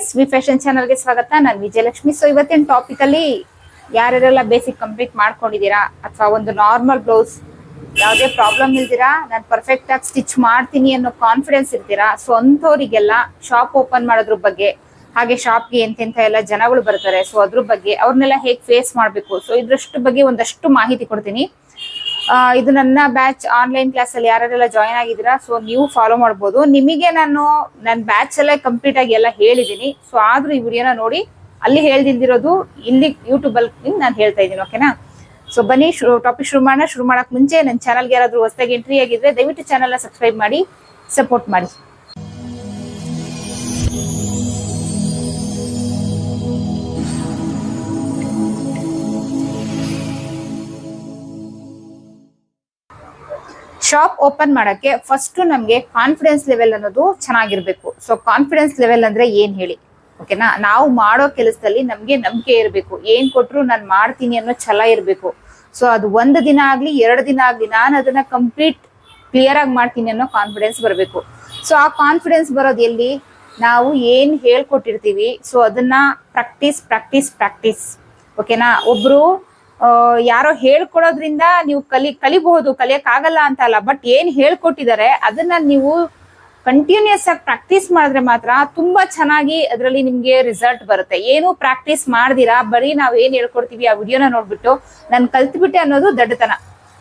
Friends V fashion ಚಾನಲ್ಗೆ ಸ್ವಾಗತ. ನಾನು ವಿಜಯಲಕ್ಷ್ಮಿ. ಸೊ ಇವತ್ತಿನ ಟಾಪಿಕ್ ಅಲ್ಲಿ ಯಾರ್ಯಾರೆಲ್ಲ ಬೇಸಿಕ್ ಕಂಪ್ಲೀಟ್ ಮಾಡ್ಕೊಂಡಿದ್ದೀರಾ? ಅಥವಾ ಒಂದು ನಾರ್ಮಲ್ ಬ್ಲೌಸ್ ಯಾವುದೇ ಪ್ರಾಬ್ಲಮ್ ಇಲ್ದಿರಾ? ನಾನು ಪರ್ಫೆಕ್ಟ್ ಆಗಿ ಸ್ಟಿಚ್ ಮಾಡ್ತೀನಿ ಅನ್ನೋ ಕಾನ್ಫಿಡೆನ್ಸ್ ಇರ್ತೀರಾ? ಸೊ ಅಂಥವ್ರಿಗೆಲ್ಲ ಶಾಪ್ ಓಪನ್ ಮಾಡೋದ್ರ ಬಗ್ಗೆ, ಹಾಗೆ ಶಾಪ್ಗೆ ಎಂತೆಂಥ ಎಲ್ಲ ಜನಗಳು ಬರ್ತಾರೆ. ಸೊ ಅದ್ರ ಬಗ್ಗೆ ಅವ್ರನ್ನೆಲ್ಲ ಹೇಗೆ ಫೇಸ್ ಮಾಡಬೇಕು? ಸೊ ಇದ್ರಷ್ಟು ಬಗ್ಗೆ ಒಂದಷ್ಟು ಮಾಹಿತಿ ಕೊಡ್ತೀನಿ. ಇದು ನನ್ನ ಬ್ಯಾಚ್ ಆನ್ಲೈನ್ ಕ್ಲಾಸ್ ಅಲ್ಲಿ ಯಾರೆಲ್ಲ ಜಾಯಿನ್ ಆಗಿದ್ದೀರಾ ಸೊ ನೀವು ಫಾಲೋ ಮಾಡ್ಬೋದು. ನಿಮಗೆ ನಾನು ನನ್ನ ಬ್ಯಾಚ್ ಎಲ್ಲ ಕಂಪ್ಲೀಟ್ ಆಗಿ ಎಲ್ಲ ಹೇಳಿದ್ದೀನಿ. ಸೊ ಆದ್ರೂ ಈ ವಿಡಿಯೋನ ನೋಡಿ, ಅಲ್ಲಿ ಹೇಳ್ದಿಂದಿರೋದು, ಇಲ್ಲಿ ಯೂಟ್ಯೂಬ್ ಅಲ್ಲಿ ನಾನು ಹೇಳ್ತಾ ಇದ್ದೀನಿ ಓಕೆನಾ ಸೊ ಬನ್ನಿ ಟಾಪಿಕ್ ಶುರು ಮಾಡೋಣ. ಶುರು ಮಾಡಕ್ ಮುಂಚೆ ನನ್ನ ಚಾನಲ್ಗೆ ಯಾರಾದ್ರೂ ಹೊಸದಾಗಿ ಎಂಟ್ರಿ ಆಗಿದ್ರೆ ದಯವಿಟ್ಟು ಚಾನಲ್ನ ಸಬ್ಸ್ಕ್ರೈಬ್ ಮಾಡಿ ಸಪೋರ್ಟ್ ಮಾಡಿ. ಶಾಪ್ ಓಪನ್ ಮಾಡಕ್ಕೆ ಫಸ್ಟ್ ನಮಗೆ ಕಾನ್ಫಿಡೆನ್ಸ್ ಲೆವೆಲ್ ಅನ್ನೋದು ಚೆನ್ನಾಗಿರ್ಬೇಕು. ಸೊ ಕಾನ್ಫಿಡೆನ್ಸ್ ಲೆವೆಲ್ ಅಂದ್ರೆ ಏನ್ ಹೇಳಿ? ಓಕೆನಾ ನಾವು ಮಾಡೋ ಕೆಲಸದಲ್ಲಿ ನಮ್ಗೆ ನಂಬಿಕೆ ಇರಬೇಕು. ಏನ್ ಕೊಟ್ರು ನಾನು ಮಾಡ್ತೀನಿ ಅನ್ನೋ ಛಲ ಇರಬೇಕು. ಸೊ ಅದು ಒಂದು ದಿನ ಆಗ್ಲಿ, ಎರಡು ದಿನ ಆಗ್ಲಿ, ನಾನು ಅದನ್ನ ಕಂಪ್ಲೀಟ್ ಕ್ಲಿಯರ್ ಆಗಿ ಮಾಡ್ತೀನಿ ಅನ್ನೋ ಕಾನ್ಫಿಡೆನ್ಸ್ ಬರಬೇಕು. ಸೊ ಆ ಕಾನ್ಫಿಡೆನ್ಸ್ ಬರೋದು ಎಲ್ಲಿ? ನಾವು ಏನ್ ಹೇಳ್ಕೊಟ್ಟಿರ್ತೀವಿ ಸೊ ಅದನ್ನ ಪ್ರಾಕ್ಟೀಸ್ ಪ್ರಾಕ್ಟೀಸ್ ಪ್ರಾಕ್ಟೀಸ್ ಓಕೆನಾ ಒಬ್ರು ಯಾರೋ ಹೇಳ್ಕೊಡೋದ್ರಿಂದ ನೀವು ಕಲಿ, ಕಲಿಬಹುದು ಕಲಿಯಕ್ ಆಗಲ್ಲ ಅಂತ ಅಲ್ಲ ಬಟ್ ಏನ್ ಹೇಳ್ಕೊಟ್ಟಿದ್ದಾರೆ, ಅದನ್ನ ನೀವು ಕಂಟಿನ್ಯೂಸ್ ಆಗಿ ಪ್ರಾಕ್ಟೀಸ್ ಮಾಡಿದ್ರೆ ಮಾತ್ರ ತುಂಬಾ ಚೆನ್ನಾಗಿ ಅದರಲ್ಲಿ ನಿಮ್ಗೆ ರಿಸಲ್ಟ್ ಬರುತ್ತೆ. ಏನು ಪ್ರಾಕ್ಟೀಸ್ ಮಾಡ್ದಿರಾ, ಬರೀ ನಾವ್ ಏನ್ ಹೇಳ್ಕೊಡ್ತೀವಿ ಆ ವಿಡಿಯೋನ ನೋಡ್ಬಿಟ್ಟು ನಾನು ಕಲ್ತ್ಬಿಟ್ಟೆ ಅನ್ನೋದು ದಡ್ಡತನ.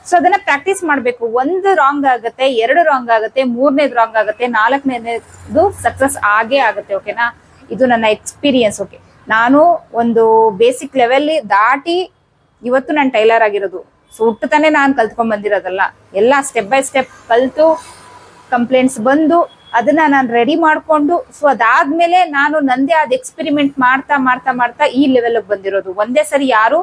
ಸೊ ಅದನ್ನ ಪ್ರಾಕ್ಟೀಸ್ ಮಾಡ್ಬೇಕು. ಒಂದು ರಾಂಗ್ ಆಗುತ್ತೆ, ಎರಡು ರಾಂಗ್ ಆಗುತ್ತೆ, ಮೂರನೇದು ರಾಂಗ್ ಆಗುತ್ತೆ, ನಾಲ್ಕನೇದು ಸಕ್ಸಸ್ ಆಗೇ ಆಗುತ್ತೆ ಓಕೆನಾ ಇದು ನನ್ನ ಎಕ್ಸ್ಪೀರಿಯನ್ಸ್ ಓಕೆ ನಾನು ಒಂದು ಬೇಸಿಕ್ ಲೆವೆಲ್ ದಾಟಿ ಇವತ್ತು ನಾನು ಟೈಲರ್ ಆಗಿರೋದು. ಸೊ ಹುಟ್ಟತಾನೆ ನಾನು ಕಲ್ತ್ಕೊಂಡ್ ಬಂದಿರೋದಲ್ಲ. ಎಲ್ಲ ಸ್ಟೆಪ್ ಬೈ ಸ್ಟೆಪ್ ಕಲ್ತು ಕಂಪ್ಲೇಂಟ್ಸ್ ಬಂದು, ಅದನ್ನ ನಾನು ರೆಡಿ ಮಾಡ್ಕೊಂಡು ಸೊ ಅದಾದ್ಮೇಲೆ ನಾನು ನಂದೇ ಆದ ಎಕ್ಸ್ಪೆರಿಮೆಂಟ್ ಮಾಡ್ತಾ ಮಾಡ್ತಾ ಮಾಡ್ತಾ ಈ ಲೆವೆಲ್ಗೆ ಬಂದಿರೋದು. ಒಂದೇ ಸರಿ ಯಾರು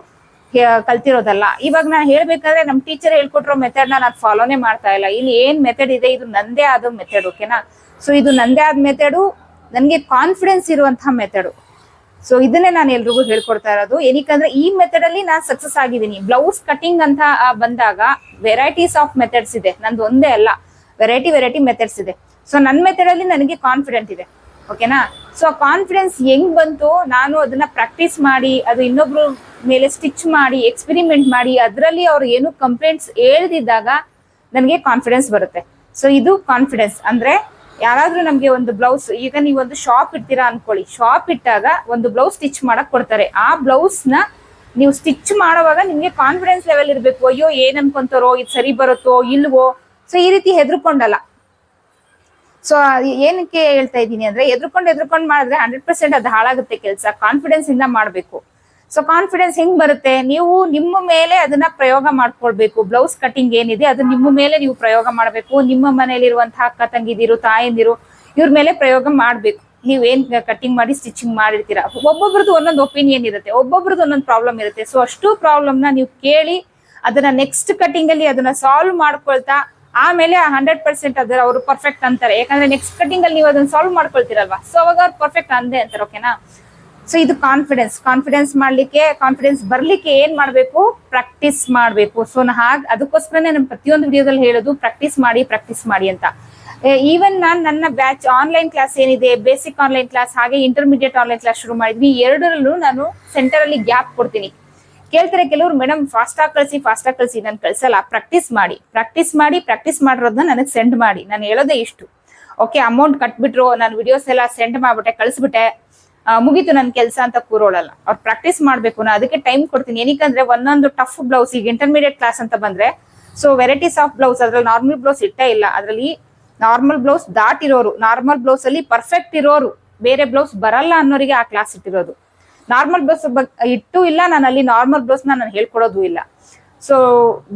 ಕಲ್ತಿರೋದಲ್ಲ. ಇವಾಗ ನಾನು ಹೇಳ್ಬೇಕಾದ್ರೆ ನಮ್ ಟೀಚರ್ ಹೇಳ್ಕೊಟ್ರೋ ಮೆಥಡ್ ನಾನು ಫಾಲೋನೇ ಮಾಡ್ತಾ ಇಲ್ಲ. ಇಲ್ಲಿ ಏನ್ ಮೆಥಡ್ ಇದೆ, ಇದು ನಂದೇ ಆದ ಮೆಥಡ್ ಓಕೆನಾ ಸೊ ಇದು ನಂದೇ ಆದ ಮೆಥಡು ನನಗೆ ಕಾನ್ಫಿಡೆನ್ಸ್ ಇರುವಂತಹ ಮೆಥಡು ಸೊ ಇದನ್ನೇ ನಾನು ಎಲ್ರಿಗೂ ಹೇಳ್ಕೊಡ್ತಾ ಇರೋದು. ಏನಕ್ಕಂದ್ರೆ, ಈ ಮೆಥಡ್ ಅಲ್ಲಿ ನಾನು ಸಕ್ಸಸ್ ಆಗಿದ್ದೀನಿ. ಬ್ಲೌಸ್ ಕಟಿಂಗ್ ಅಂತ ಬಂದಾಗ ವೆರೈಟೀಸ್ ಆಫ್ ಮೆಥಡ್ಸ್ ಇದೆ. ನಂದು ಒಂದೇ ಅಲ್ಲ. ವೆರೈಟಿ ವೆರೈಟಿ ಮೆಥಡ್ಸ್ ಇದೆ. ಸೊ ನನ್ನ ಮೆಥಡ್ ಅಲ್ಲಿ ನನಗೆ ಕಾನ್ಫಿಡೆಂಟ್ ಇದೆ. ಓಕೆನಾ ಸೊ ಕಾನ್ಫಿಡೆನ್ಸ್ ಹೆಂಗ್ ಬಂತು? ನಾನು ಅದನ್ನ ಪ್ರಾಕ್ಟೀಸ್ ಮಾಡಿ, ಅದು ಇನ್ನೊಬ್ರು ಮೇಲೆ ಸ್ಟಿಚ್ ಮಾಡಿ ಎಕ್ಸ್ಪೆರಿಮೆಂಟ್ ಮಾಡಿ, ಅದರಲ್ಲಿ ಅವ್ರು ಏನು ಕಂಪ್ಲೇಂಟ್ಸ್ ಹೇಳ್ದಿದ್ದಾಗ, ನನಗೆ ಕಾನ್ಫಿಡೆನ್ಸ್ ಬರುತ್ತೆ. ಸೊ ಇದು ಕಾನ್ಫಿಡೆನ್ಸ್ ಅಂದ್ರೆ ಯಾರಾದ್ರೂ ನಮ್ಗೆ ಒಂದು ಬ್ಲೌಸ್ ಈಗ ನೀವು ಒಂದು ಶಾಪ್ ಇಡ್ತೀರಾ ಅನ್ಕೊಳ್ಳಿ. ಶಾಪ್ ಇಟ್ಟಾಗ ಒಂದು ಬ್ಲೌಸ್ ಸ್ಟಿಚ್ ಮಾಡಕ್ ಕೊಡ್ತಾರೆ. ಆ ಬ್ಲೌಸ್ನ ನೀವು ಸ್ಟಿಚ್ ಮಾಡೋವಾಗ ನಿಮ್ಗೆ ಕಾನ್ಫಿಡೆನ್ಸ್ ಲೆವೆಲ್ ಇರ್ಬೇಕು. ಅಯ್ಯೋ, ಏನ್ ಅನ್ಕೊಂತಾರೋ, ಇದು ಸರಿ ಬರುತ್ತೋ, ಇಲ್ವೋ? ಸೊ ಈ ರೀತಿ ಹೆದರ್ಕೊಂಡಲ್ಲ. ಸೊ ಏನಕ್ಕೆ ಹೇಳ್ತಾ ಇದ್ದೀನಿ ಅಂದ್ರೆ ಎದ್ರುಕೊಂಡು ಎದ್ರುಕೊಂಡು ಮಾಡಿದ್ರೆ ಹಂಡ್ರೆಡ್ ಪರ್ಸೆಂಟ್ ಅದು ಹಾಳಾಗುತ್ತೆ ಕೆಲಸ. ಕಾನ್ಫಿಡೆನ್ಸ್ ಇಂದ ಮಾಡಬೇಕು. ಸೊ ಕಾನ್ಫಿಡೆನ್ಸ್ ಹೆಂಗ್ ಬರುತ್ತೆ? ನೀವು ನಿಮ್ಮ ಮೇಲೆ ಅದನ್ನ ಪ್ರಯೋಗ ಮಾಡ್ಕೊಳ್ಬೇಕು. ಬ್ಲೌಸ್ ಕಟಿಂಗ್ ಏನಿದೆ, ಅದು ನಿಮ್ಮ ಮೇಲೆ ನೀವು ಪ್ರಯೋಗ ಮಾಡಬೇಕು. ನಿಮ್ಮ ಮನೆಯಲ್ಲಿರುವಂತಹ ಅಕ್ಕ ತಂಗಿದಿರು, ತಾಯಂದಿರು, ಇವ್ರ ಮೇಲೆ ಪ್ರಯೋಗ ಮಾಡ್ಬೇಕು. ನೀವ್ ಏನ್ ಕಟಿಂಗ್ ಮಾಡಿ ಸ್ಟಿಚಿಂಗ್ ಮಾಡಿರ್ತೀರಾ? ಒಬ್ಬೊಬ್ರದ್ದು ಒಂದೊಂದು ಒಪಿನಿಯನ್ ಇರುತ್ತೆ. ಒಬ್ಬೊಬ್ರದ್ದು ಒಂದೊಂದು ಪ್ರಾಬ್ಲಮ್ ಇರುತ್ತೆ. ಸೊ ಅಷ್ಟು ಪ್ರಾಬ್ಲಮ್ನ ನೀವು ಕೇಳಿ, ಅದನ್ನ ನೆಕ್ಸ್ಟ್ ಕಟಿಂಗ್ ಅಲ್ಲಿ ಅದನ್ನ ಸಾಲ್ವ್ ಮಾಡ್ಕೊಳ್ತಾ, ಆಮೇಲೆ ಹಂಡ್ರೆಡ್ ಪರ್ಸೆಂಟ್ ಅದರ ಅವರು ಪರ್ಫೆಕ್ಟ್ ಅಂತಾರೆ. ಯಾಕಂದ್ರೆ ನೆಕ್ಸ್ಟ್ ಕಟಿಂಗ್ ಅಲ್ಲಿ ನೀವು ಅದನ್ನ ಸಾಲ್ವ್ ಮಾಡ್ಕೊಳ್ತೀರಲ್ವಾ? ಸೊ ಅವಾಗ ಅವ್ರು ಪರ್ಫೆಕ್ಟ್ ಅಂದೆ ಅಂತಾರೆ ಓಕೆನಾ ಸೊ ಇದು ಕಾನ್ಫಿಡೆನ್ಸ್ ಕಾನ್ಫಿಡೆನ್ಸ್ ಮಾಡ್ಲಿಕ್ಕೆ ಕಾನ್ಫಿಡೆನ್ಸ್ ಬರ್ಲಿಕ್ಕೆ ಏನ್ ಮಾಡ್ಬೇಕು? ಪ್ರಾಕ್ಟೀಸ್ ಮಾಡ್ಬೇಕು. ಸೊ ನಾ ಹಾಗ ಅದಕ್ಕೋಸ್ಕರನೇ ನಾನು ಪ್ರತಿಯೊಂದು ವಿಡಿಯೋದಲ್ಲಿ ಹೇಳೋದು ಪ್ರಾಕ್ಟೀಸ್ ಮಾಡಿ ಪ್ರಾಕ್ಟೀಸ್ ಮಾಡಿ ಅಂತ. ಈವನ್ ನಾನು ನನ್ನ ಬ್ಯಾಚ್ ಆನ್ಲೈನ್ ಕ್ಲಾಸ್ ಏನಿದೆ ಬೇಸಿಕ್ ಆನ್ಲೈನ್ ಕ್ಲಾಸ್ ಹಾಗೆ ಇಂಟರ್ಮೀಡಿಯೇಟ್ ಆನ್ಲೈನ್ ಕ್ಲಾಸ್ ಶುರು ಮಾಡಿದ್ವಿ. ಎರಡರಲ್ಲೂ ನಾನು ಸೆಂಟರ್ ಅಲ್ಲಿ ಗ್ಯಾಪ್ ಕೊಡ್ತೀನಿ. ಕೇಳ್ತಾರೆ ಕೆಲವರು ಮೇಡಮ್ ಫಾಸ್ಟ್ ಆಗಿ ಕಳಿಸಿ ಫಾಸ್ಟ್ ಆಗಿ ಕಳಿಸಿ, ನಾನು ಕಳಿಸಲ್ಲ. ಪ್ರಾಕ್ಟೀಸ್ ಮಾಡಿ. ಪ್ರಾಕ್ಟೀಸ್ ಮಾಡಿ ಪ್ರಾಕ್ಟೀಸ್ ಮಾಡಿರೋದನ್ನ ನನಗೆ ಸೆಂಡ್ ಮಾಡಿ. ನಾನು ಹೇಳೋದೇ ಇಷ್ಟು. ಓಕೆ ಅಮೌಂಟ್ ಕಟ್ಬಿಟ್ರು, ನಾನು ವಿಡಿಯೋಸ್ ಎಲ್ಲ ಸೆಂಡ್ ಮಾಡ್ಬಿಟ್ಟೆ, ಕಳಿಸ್ಬಿಟ್ಟೆ. ಮುಗೀತು ನನ್ನ ಕೆಲಸ ಅಂತ ಕೂರೋಳಲ್ಲ. ಅವ್ರು ಪ್ರಾಕ್ಟೀಸ್ ಮಾಡ್ಬೇಕು ನಾ, ಅದಕ್ಕೆ ಟೈಮ್ ಕೊಡ್ತೀನಿ. ಏನಕ್ಕಂದ್ರೆ ಒಂದೊಂದು ಟಫ್ ಬ್ಲೌಸ್ ಈಗ ಇಂಟರ್ಮೀಡಿಯೇಟ್ ಕ್ಲಾಸ್ ಅಂತ ಬಂದ್ರೆ ಸೊ ವೆರೈಟೀಸ್ ಆಫ್ ಬ್ಲೌಸ್ ಅದ್ರಲ್ಲಿ ನಾರ್ಮಲ್ ಬ್ಲೌಸ್ ಇಟ್ಟೇ ಇಲ್ಲ. ಅದ್ರಲ್ಲಿ ನಾರ್ಮಲ್ ಬ್ಲೌಸ್ ದಾಟಿರೋರು ನಾರ್ಮಲ್ ಬ್ಲೌಸ್ ಅಲ್ಲಿ ಪರ್ಫೆಕ್ಟ್ ಇರೋರು, ಬೇರೆ ಬ್ಲೌಸ್ ಬರಲ್ಲ ಅನ್ನೋರಿಗೆ ಆ ಕ್ಲಾಸ್ ಇಟ್ಟಿರೋದು. ನಾರ್ಮಲ್ ಬ್ಲೌಸ್ ಇಟ್ಟು ಇಲ್ಲ ನಾನು ಅಲ್ಲಿ ನಾರ್ಮಲ್ ಬ್ಲೌಸ್ ನಾನು ಹೇಳ್ಕೊಡೋದು ಇಲ್ಲ. ಸೊ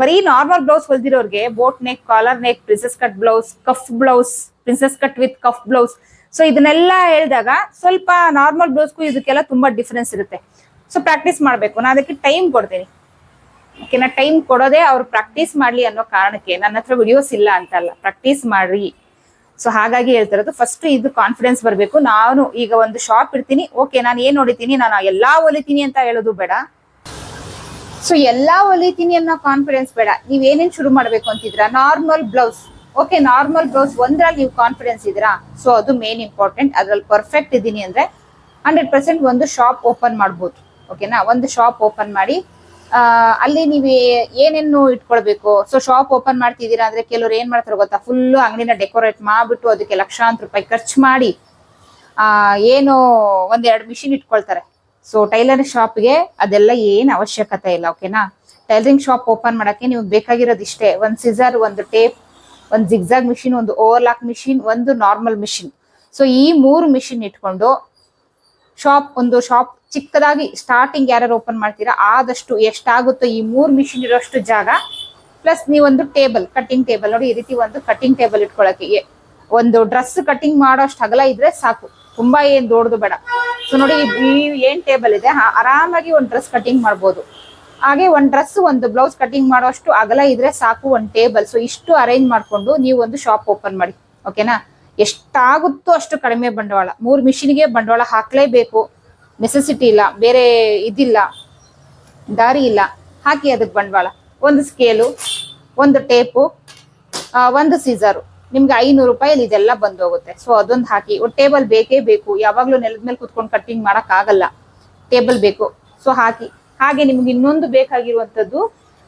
ಬರೀ normal blouse ಹೊಲ್ದಿರೋರಿಗೆ boat neck collar neck princess cut blouse cuff blouse princess cut with cuff blouse so ಇದನ್ನೆಲ್ಲ ಹೇಳಿದಾಗ ಸ್ವಲ್ಪ ನಾರ್ಮಲ್ ಬ್ಲೌಸ್ಗೂ ಇದಕ್ಕೆಲ್ಲ ತುಂಬಾ ಡಿಫ್ರೆನ್ಸ್ ಇರುತ್ತೆ. ಸೊ ಪ್ರಾಕ್ಟೀಸ್ ಮಾಡಬೇಕು. ನಾನು ಅದಕ್ಕೆ ಟೈಮ್ ಕೊಡ್ತೀನಿ. ಓಕೆನ ಟೈಮ್ ಕೊಡೋದೇ ಅವ್ರು ಪ್ರಾಕ್ಟೀಸ್ ಮಾಡ್ಲಿ ಅನ್ನೋ ಕಾರಣಕ್ಕೆ ನನ್ನ ಹತ್ರ ವಿಡಿಯೋಸ್ ಇಲ್ಲ ಅಂತಲ್ಲ. ಪ್ರಾಕ್ಟೀಸ್ ಮಾಡ್ರಿ. ಸೊ ಹಾಗಾಗಿ ಹೇಳ್ತಿರೋದು ಫಸ್ಟ್ ಇದು ಕಾನ್ಫಿಡೆನ್ಸ್ ಬರಬೇಕು. ನಾನು ಈಗ ಒಂದು ಶಾಪ್ ಇರ್ತೀನಿ ಓಕೆ ನಾನು ಏನು ಹೊಡಿತೀನಿ ನಾನು ಎಲ್ಲಾ ಹೊಲಿತೀನಿ ಅಂತ ಹೇಳೋದು ಬೇಡ. ಸೊ ಎಲ್ಲಾ ಹೊಲಿತೀನಿ ಅನ್ನೋ ಕಾನ್ಫಿಡೆನ್ಸ್ ಬೇಡ. ನೀವ್ ಏನೇನ್ ಶುರು ಮಾಡಬೇಕು ಅಂತಿದ್ರ normal blouse okay normal blouse ಒಂದ್ರಲ್ಲಿ ನೀವು ಕಾನ್ಫಿಡೆನ್ಸ್ ಇದ್ದೀರಾ? ಸೊ ಅದು ಮೇನ್ ಇಂಪಾರ್ಟೆಂಟ್ ಅದ್ರಲ್ಲಿ ಪರ್ಫೆಕ್ಟ್ ಇದ್ದೀನಿ ಅಂದ್ರೆ ಹಂಡ್ರೆಡ್ ಪರ್ಸೆಂಟ್ ಒಂದು ಶಾಪ್ ಓಪನ್ ಮಾಡ್ಬೋದು. ಓಕೆನಾ ಒಂದು ಶಾಪ್ ಓಪನ್ ಮಾಡಿ. ಅಲ್ಲಿ ನೀವು ಏನೇನು ಇಟ್ಕೊಳ್ಬೇಕು? ಸೊ ಶಾಪ್ ಓಪನ್ ಮಾಡ್ತಿದ್ದೀರಾ ಅಂದ್ರೆ ಕೆಲವ್ರು ಏನ್ ಮಾಡ್ತಾರೆ ಗೊತ್ತಾ? ಫುಲ್ ಅಂಗಡಿನ ಡೆಕೋರೇಟ್ ಮಾಡ್ಬಿಟ್ಟು ಅದಕ್ಕೆ ಲಕ್ಷಾಂತರ ರೂಪಾಯಿ ಖರ್ಚು ಮಾಡಿ ಏನು ಒಂದೆರಡು ಮಿಷಿನ್ ಇಟ್ಕೊಳ್ತಾರೆ. ಸೊ ಟೈಲರ್ ಶಾಪ್ಗೆ ಅದೆಲ್ಲ ಏನ್ ಅವಶ್ಯಕತೆ ಇಲ್ಲ ಓಕೆನಾ ಟೈಲರಿಂಗ್ ಶಾಪ್ ಓಪನ್ ಮಾಡಕ್ಕೆ ನಿಮ್ಗೆ ಬೇಕಾಗಿರೋದು ಇಷ್ಟೇ ಒಂದು ಸಿಸರ್ ಒಂದು ಟೇಪ್ ಒಂದು ಜಿಗ್ಜಾಗ್ ಮಿಷಿನ್ ಒಂದು ಓವರ್ಲಾಕ್ ಮಿಷಿನ್ ಒಂದು ನಾರ್ಮಲ್ ಮಿಷಿನ್ ಸೊ ಈ ಮೂರು ಮಿಷಿನ್ ಇಟ್ಕೊಂಡು ಶಾಪ್ ಒಂದು ಶಾಪ್ ಚಿಕ್ಕದಾಗಿ ಸ್ಟಾರ್ಟಿಂಗ್ ಯಾರ್ಯಾರು ಓಪನ್ ಮಾಡ್ತೀರಾ, ಆದಷ್ಟು ಎಷ್ಟಾಗುತ್ತೋ ಈ ಮೂರು ಮಿಷಿನ್ ಇರೋಷ್ಟು ಜಾಗ ಪ್ಲಸ್ ನೀವೊಂದು ಟೇಬಲ್ ಕಟ್ಟಿಂಗ್ ಟೇಬಲ್ ನೋಡಿ, ಈ ರೀತಿ ಒಂದು ಕಟ್ಟಿಂಗ್ ಟೇಬಲ್ ಇಟ್ಕೊಳಕ್ಕೆ. ಒಂದು ಡ್ರೆಸ್ ಕಟ್ಟಿಂಗ್ ಮಾಡೋಷ್ಟು ಅಗಲ ಇದ್ರೆ ಸಾಕು. ತುಂಬಾ ಏನ್ ದೊಡ್ಡದು ಬೇಡ. ಸೊ ನೋಡಿ, ಈ ಏನ್ ಟೇಬಲ್ ಇದೆ ಆರಾಮಾಗಿ ಒಂದು ಡ್ರೆಸ್ ಕಟ್ಟಿಂಗ್ ಮಾಡ್ಬೋದು. ಹಾಗೆ ಒಂದು ಡ್ರೆಸ್, ಒಂದು ಬ್ಲೌಸ್ ಕಟಿಂಗ್ ಮಾಡೋಷ್ಟು ಅಗಲ ಇದ್ರೆ ಸಾಕು ಒಂದು ಟೇಬಲ್. ಸೊ ಇಷ್ಟು ಅರೇಂಜ್ ಮಾಡ್ಕೊಂಡು ನೀವು ಒಂದು ಶಾಪ್ ಓಪನ್ ಮಾಡಿ. ಓಕೆನಾ ಎಷ್ಟಾಗುತ್ತೋ ಅಷ್ಟು ಕಡಿಮೆ ಬಂಡವಾಳ. ಮೂರು ಮಿಷಿನ್ಗೆ ಬಂಡವಾಳ ಹಾಕಲೇಬೇಕು. ನೆಸೆಸಿಟಿ ಇಲ್ಲ. ಬೇರೆ ಇದಿಲ್ಲ. ದಾರಿ ಇಲ್ಲ. ಹಾಕಿ ಅದಕ್ಕೆ ಬಂಡವಾಳ. ಒಂದು ಸ್ಕೇಲು ಒಂದು ಟೇಪು ಒಂದು ಸೀಸರು ನಿಮ್ಗೆ ಐನೂರು ರೂಪಾಯಲ್ಲಿ ಇದೆಲ್ಲ ಬಂದು ಹೋಗುತ್ತೆ. ಸೊ ಅದೊಂದು ಹಾಕಿ. ಒಂದು ಟೇಬಲ್ ಬೇಕೇ ಬೇಕು. ಯಾವಾಗಲೂ ನೆಲದ ಮೇಲೆ ಕುತ್ಕೊಂಡು ಕಟ್ಟಿಂಗ್ ಮಾಡೋಕ್ಕಾಗಲ್ಲ ಟೇಬಲ್ ಬೇಕು. ಸೊ ಹಾಕಿ. ಹಾಗೆ ನಿಮ್ಗೆ ಇನ್ನೊಂದು ಬೇಕಾಗಿರುವಂತದ್ದು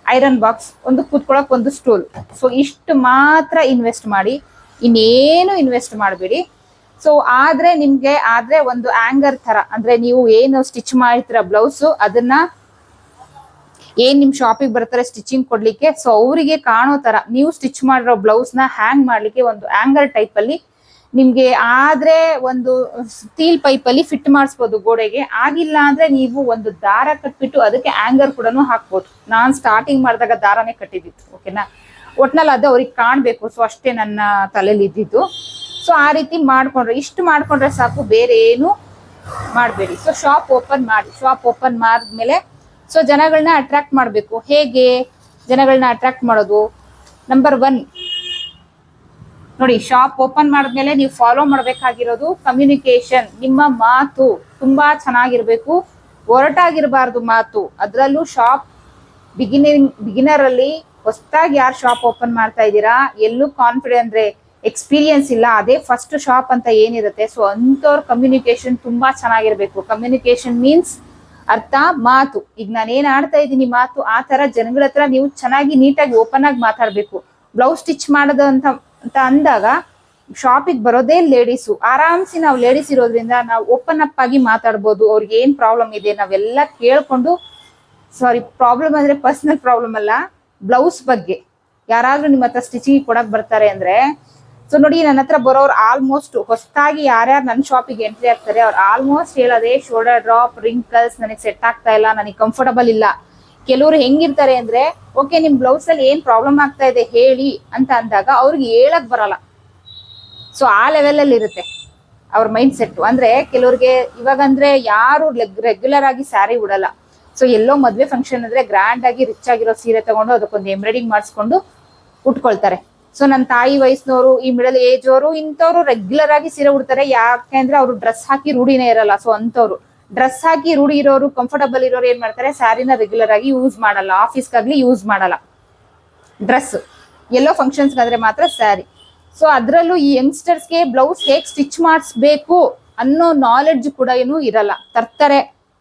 ಐರನ್ ಬಾಕ್ಸ್, ಒಂದು ಕೂತ್ಕೊಳಕ್ ಒಂದು ಸ್ಟೂಲ್. ಸೊ ಇಷ್ಟು ಮಾತ್ರ ಇನ್ವೆಸ್ಟ್ ಮಾಡಿ, ಇನ್ನೇನು ಇನ್ವೆಸ್ಟ್ ಮಾಡಬೇಡಿ. ಸೊ ಆದ್ರೆ ನಿಮ್ಗೆ, ಆದ್ರೆ ಒಂದು ಆಂಗರ್ ತರ ಅಂದ್ರೆ ನೀವು ಏನು ಸ್ಟಿಚ್ ಮಾಡ್ತೀರ ಬ್ಲೌಸ್ ಅದನ್ನ ಏನ್ ನಿಮ್ ಶಾಪಿಗೆ ಬರ್ತಾರೆ ಸ್ಟಿಚಿಂಗ್ ಕೊಡ್ಲಿಕ್ಕೆ ಸೊ ಅವರಿಗೆ ಕಾಣೋ ತರ ನೀವು ಸ್ಟಿಚ್ ಮಾಡಿರೋ ಬ್ಲೌಸ್ನ ಹ್ಯಾಂಗ್ ಮಾಡ್ಲಿಕ್ಕೆ ಒಂದು ಆಂಗರ್ ಟೈಪ್ ಅಲ್ಲಿ ನಿಮ್ಗೆ ಆದ್ರೆ ಒಂದು ಸ್ಟೀಲ್ ಪೈಪ್ ಅಲ್ಲಿ ಫಿಟ್ ಮಾಡಿಸ್ಬೋದು ಗೋಡೆಗೆ. ಆಗಿಲ್ಲ ಅಂದ್ರೆ ನೀವು ಒಂದು ದಾರ ಕಟ್ಬಿಟ್ಟು ಅದಕ್ಕೆ ಆಂಗರ್ ಕೂಡ ಹಾಕ್ಬೋದು. ನಾನ್ ಸ್ಟಾರ್ಟಿಂಗ್ ಮಾಡಿದಾಗ ದಾರನೇ ಕಟ್ಟಿದ್ದಿತ್ತು ಓಕೆನಾ ಒಟ್ನಲ್ಲಿ ಅದು ಅವ್ರಿಗೆ ಕಾಣ್ಬೇಕು ಸೊ ಅಷ್ಟೇ ನನ್ನ ತಲೆಯಲ್ಲಿ ಇದ್ದಿದ್ದು. ಸೊ ಆ ರೀತಿ ಮಾಡ್ಕೊಂಡ್ರೆ, ಇಷ್ಟು ಮಾಡ್ಕೊಂಡ್ರೆ ಸಾಕು, ಬೇರೆ ಏನು ಮಾಡಬೇಡಿ. ಸೊ ಶಾಪ್ ಓಪನ್ ಮಾಡಿ ಶಾಪ್ ಓಪನ್ ಮಾಡಿದ್ಮೇಲೆ ಸೊ ಜನಗಳನ್ನ ಅಟ್ರಾಕ್ಟ್ ಮಾಡಬೇಕು. ಹೇಗೆ ಜನಗಳನ್ನ ಅಟ್ರಾಕ್ಟ್ ಮಾಡೋದು? ನಂಬರ್ ಒನ್ ನೋಡಿ ಶಾಪ್ ಓಪನ್ ಮಾಡಿದ್ಮೇಲೆ ನೀವು ಫಾಲೋ ಮಾಡಬೇಕಾಗಿರೋದು ಕಮ್ಯುನಿಕೇಶನ್ ನಿಮ್ಮ ಮಾತು ತುಂಬಾ ಚೆನ್ನಾಗಿರ್ಬೇಕು. ಒರಟಾಗಿರಬಾರ್ದು ಮಾತು. ಅದರಲ್ಲೂ ಶಾಪ್ ಬಿಗಿನಿಂಗ್ ಬಿಗಿನರ್ ಅಲ್ಲಿ ಹೊಸದಾಗಿ ಯಾರು ಶಾಪ್ ಓಪನ್ ಮಾಡ್ತಾ ಇದ್ದೀರಾ? ಎಲ್ಲೂ ಕಾನ್ಫಿಡೆಂಟ್ ಅಂದ್ರೆ ಎಕ್ಸ್ಪೀರಿಯನ್ಸ್ ಇಲ್ಲ. ಅದೇ ಫಸ್ಟ್ ಶಾಪ್ ಅಂತ ಏನಿರುತ್ತೆ? ಸೊ ಅಂಥವ್ರ ಕಮ್ಯುನಿಕೇಶನ್ ತುಂಬಾ ಚೆನ್ನಾಗಿರ್ಬೇಕು. ಕಮ್ಯುನಿಕೇಶನ್ ಮೀನ್ಸ್ ಅರ್ಥ, ಮಾತು. ಈಗ ನಾನು ಏನ್ ಆಡ್ತಾ ಇದ್ದೀನಿ ಮಾತು, ಆ ತರ ಜನಗಳ ಹತ್ರ ನೀವು ಚೆನ್ನಾಗಿ ನೀಟಾಗಿ ಓಪನ್ ಆಗಿ ಮಾತಾಡ್ಬೇಕು. ಬ್ಲೌಸ್ ಸ್ಟಿಚ್ ಮಾಡೋದು ಅಂತ ಅಂದಾಗ ಶಾಪಿಗೆ ಬರೋದೇ ಲೇಡೀಸು ಆರಾಮ್ಸಿ ನಾವು ಲೇಡೀಸ್ ಇರೋದ್ರಿಂದ ನಾವು ಓಪನ್ ಅಪ್ ಆಗಿ ಮಾತಾಡ್ಬೋದು, ಅವ್ರಿಗೆ ಏನ್ ಪ್ರಾಬ್ಲಮ್ ಇದೆ ನಾವೆಲ್ಲ ಕೇಳ್ಕೊಂಡು ಸಾರಿ ಪ್ರಾಬ್ಲಮ್ ಅಂದ್ರೆ ಪರ್ಸನಲ್ ಪ್ರಾಬ್ಲಮ್ ಅಲ್ಲ ಬ್ಲೌಸ್ ಬಗ್ಗೆ. ಯಾರಾದರೂ ನಿಮ್ಮ ಹತ್ರ ಸ್ಟಿಚಿಂಗ್ ಕೊಡಕ್ ಬರ್ತಾರೆ ಅಂದ್ರೆ ಸೊ ನೋಡಿ ನನ್ನ ಹತ್ರ ಬರೋರು ಆಲ್ಮೋಸ್ಟ್ ಹೊಸದಾಗಿ ಯಾರ್ಯಾರು ನನ್ನ ಶಾಪಿಗೆ ಎಂಟ್ರಿ ಆಗ್ತಾರೆ, ಅವ್ರು ಆಲ್ಮೋಸ್ಟ್ ಹೇಳೋದೇ ಶೋಲ್ಡರ್ ಡ್ರಾಪ್ ರಿಂಕಲ್ಸ್ ನನಗೆ ಸೆಟ್ ಆಗ್ತಾ ಇಲ್ಲ, ನನಗೆ ಕಂಫರ್ಟಬಲ್ ಇಲ್ಲ. ಕೆಲವರು ಹೆಂಗಿರ್ತಾರೆ ಅಂದ್ರೆ, ಓಕೆ, ನಿಮ್ ಬ್ಲೌಸ್ ಅಲ್ಲಿ ಏನ್ ಪ್ರಾಬ್ಲಮ್ ಆಗ್ತಾ ಇದೆ ಹೇಳಿ ಅಂತ ಅಂದಾಗ ಅವ್ರಿಗೆ ಹೇಳಕ್ ಬರಲ್ಲ. ಸೊ ಆ ಲೆವೆಲ್ ಅಲ್ಲಿ ಇರುತ್ತೆ ಅವ್ರ ಮೈಂಡ್ ಸೆಟ್ ಅಂದ್ರೆ ಕೆಲವ್ರಿಗೆ ಇವಾಗ ಅಂದ್ರೆ ಯಾರು ರೆಗ್ಯುಲರ್ ಆಗಿ ಸ್ಯಾರಿ ಉಡಲ್ಲ. ಸೊ ಎಲ್ಲೋ ಮದ್ವೆ ಫಂಕ್ಷನ್ ಅಂದ್ರೆ ಗ್ರ್ಯಾಂಡ್ ಆಗಿ ರಿಚ್ ಆಗಿರೋ ಸೀರೆ ತಗೊಂಡು ಅದಕ್ಕೊಂದು ಎಂಬ್ರಾಯ್ಡಿಂಗ್ ಮಾಡಿಸ್ಕೊಂಡು ಉಟ್ಕೊಳ್ತಾರೆ. ಸೊ ನನ್ನ ತಾಯಿ ವಯಸ್ಸಿನವರು ಈ ಮಿಡಲ್ ಏಜ್ ಅವರು ಇಂಥವ್ರು ರೆಗ್ಯುಲರ್ ಆಗಿ ಸೀರೆ ಉಡ್ತಾರೆ. ಯಾಕೆ ಅಂದ್ರೆ ಅವ್ರು ಡ್ರೆಸ್ ಹಾಕಿ ರೂಢಿನೇ ಇರಲ್ಲ. ಸೊ ಅಂಥವ್ರು. ಡ್ರೆಸ್ ಹಾಕಿ ರೂಢಿ ಇರೋರು ಕಂಫರ್ಟಬಲ್ ಇರೋರು ಏನ್ ಮಾಡ್ತಾರೆ? ಸ್ಯಾರಿನ ರೆಗ್ಯುಲರ್ ಆಗಿ ಯೂಸ್ ಮಾಡಲ್ಲ. ಆಫೀಸ್ಗಾಗ್ಲಿ ಯೂಸ್ ಮಾಡಲ್ಲ. ಡ್ರೆಸ್ ಎಲ್ಲೋ ಫಂಕ್ಷನ್ಸ್ಗಾದ್ರೆ ಮಾತ್ರ ಸ್ಯಾರಿ ಸೊ ಅದರಲ್ಲೂ ಈ ಯಂಗ್ಸ್ಟರ್ಸ್ಗೆ ಬ್ಲೌಸ್ ಹೇಗೆ ಸ್ಟಿಚ್ ಮಾಡಿಸ್ಬೇಕು ಅನ್ನೋ ನಾಲೆಡ್ಜ್ ಕೂಡ ಏನು ಇರಲ್ಲ. ತರ್ತಾರೆ.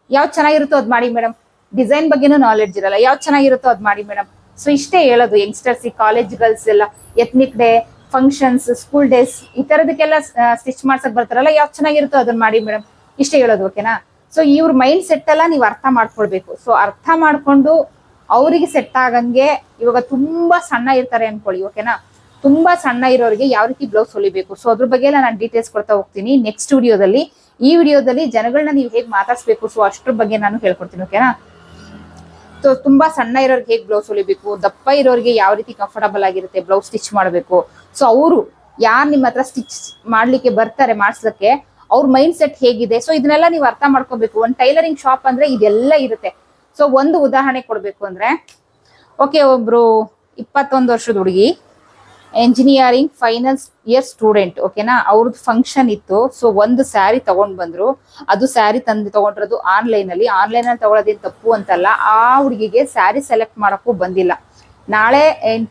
ಯಾವ್ದು ಚೆನ್ನಾಗಿರುತ್ತೋ ಅದು ಮಾಡಿ ಮೇಡಮ್ ಡಿಸೈನ್ ಬಗ್ಗೆನೂ ನಾಲೆಡ್ಜ್ ಇರಲ್ಲ. ಯಾವ್ದು ಚೆನ್ನಾಗಿರುತ್ತೋ ಅದು ಮಾಡಿ ಮೇಡಮ್ ಸೊ ಇಷ್ಟೇ ಹೇಳೋದು ಯಂಗ್ಸ್ಟರ್ಸ್ ಈ ಕಾಲೇಜ್ ಗರ್ಲ್ಸ್ ಎಲ್ಲ. Ethnic day functions school days ಈ ತರದಕ್ಕೆಲ್ಲ ಸ್ಟಿಚ್ ಮಾಡ್ಸಕ್ ಬರ್ತಾರಲ್ಲ. ಯಾವ್ದು ಚೆನ್ನಾಗಿರುತ್ತೋ ಅದನ್ನ ಮಾಡಿ ಮೇಡಮ್ ಇಷ್ಟೇ ಹೇಳೋದು ಓಕೆನಾ ಸೊ ಇವ್ರ ಮೈಂಡ್ ಸೆಟ್ ಎಲ್ಲ ನೀವು ಅರ್ಥ ಮಾಡ್ಕೊಳ್ಬೇಕು. ಸೊ ಅರ್ಥ ಮಾಡ್ಕೊಂಡು ಅವರಿಗೆ ಸೆಟ್ ಆಗಂಗೆ ಇವಾಗ ತುಂಬಾ ಸಣ್ಣ ಇರ್ತಾರೆ ಅನ್ಕೊಳ್ಳಿ ಓಕೆನಾ ತುಂಬಾ ಸಣ್ಣ ಇರೋರಿಗೆ ಯಾವ ರೀತಿ ಬ್ಲೌಸ್ ಹೊಲಿಬೇಕು? ಸೊ ಅದ್ರ ಬಗ್ಗೆ ನಾನು ಡೀಟೇಲ್ಸ್ ಕೊಡ್ತಾ ಹೋಗ್ತೀನಿ ನೆಕ್ಸ್ಟ್ ವಿಡಿಯೋದಲ್ಲಿ ಈ ವಿಡಿಯೋದಲ್ಲಿ ಜನಗಳನ್ನ ನೀವು ಹೇಗೆ ಮಾತಾಡ್ಸ್ಬೇಕು? ಸೊ ಅಷ್ಟ್ರ ಬಗ್ಗೆ ನಾನು ಹೇಳ್ಕೊಡ್ತೀನಿ ಓಕೆನಾ ಸೊ ತುಂಬಾ ಸಣ್ಣ ಇರೋರಿಗೆ ಹೇಗೆ ಬ್ಲೌಸ್ ಹೊಲಿಬೇಕು? ದಪ್ಪ ಇರೋರಿಗೆ ಯಾವ ರೀತಿ ಕಂಫರ್ಟಬಲ್ ಆಗಿರುತ್ತೆ ಬ್ಲೌಸ್ ಸ್ಟಿಚ್ ಮಾಡಬೇಕು? ಸೊ ಅವರು ಯಾರು ನಿಮ್ಮ ಹತ್ರ ಸ್ಟಿಚ್ ಮಾಡ್ಲಿಕ್ಕೆ ಬರ್ತಾರೆ ಮಾಡ್ಸ್ಲಿಕ್ಕೆ ಅವ್ರ ಮೈಂಡ್ ಸೆಟ್ ಹೇಗಿದೆ? ಸೊ ಇದನ್ನೆಲ್ಲ ನೀವು ಅರ್ಥ ಮಾಡ್ಕೋಬೇಕು. ಒಂದು ಟೈಲರಿಂಗ್ ಶಾಪ್ ಅಂದ್ರೆ ಇದೆಲ್ಲ ಇರುತ್ತೆ. ಸೊ ಒಂದು ಉದಾಹರಣೆ ಕೊಡಬೇಕು ಅಂದ್ರೆ, ಓಕೆ, ಒಬ್ರು ಇಪ್ಪತ್ತೊಂದು ವರ್ಷದ ಹುಡುಗಿ ಎಂಜಿನಿಯರಿಂಗ್ ಫೈನಲ್ ಇಯರ್ ಸ್ಟೂಡೆಂಟ್ ಓಕೆನಾ ಅವ್ರದ್ದು ಫಂಕ್ಷನ್ ಇತ್ತು. ಸೊ ಒಂದು ಸ್ಯಾರಿ ತಗೊಂಡ್ ಬಂದ್ರು. ಅದು ಸ್ಯಾರಿ ತಂದು ತಗೊಂಡಿರೋದು ಆನ್ಲೈನ್ ಅಲ್ಲಿ. ಆನ್ಲೈನ್ ಅಲ್ಲಿ ತಗೊಳ್ಳೋದೇನು ತಪ್ಪು ಅಂತಲ್ಲ, ಆ ಹುಡುಗಿಗೆ ಸ್ಯಾರಿ ಸೆಲೆಕ್ಟ್ ಮಾಡೋಕ್ಕೂ ಬಂದಿಲ್ಲ. ನಾಳೆ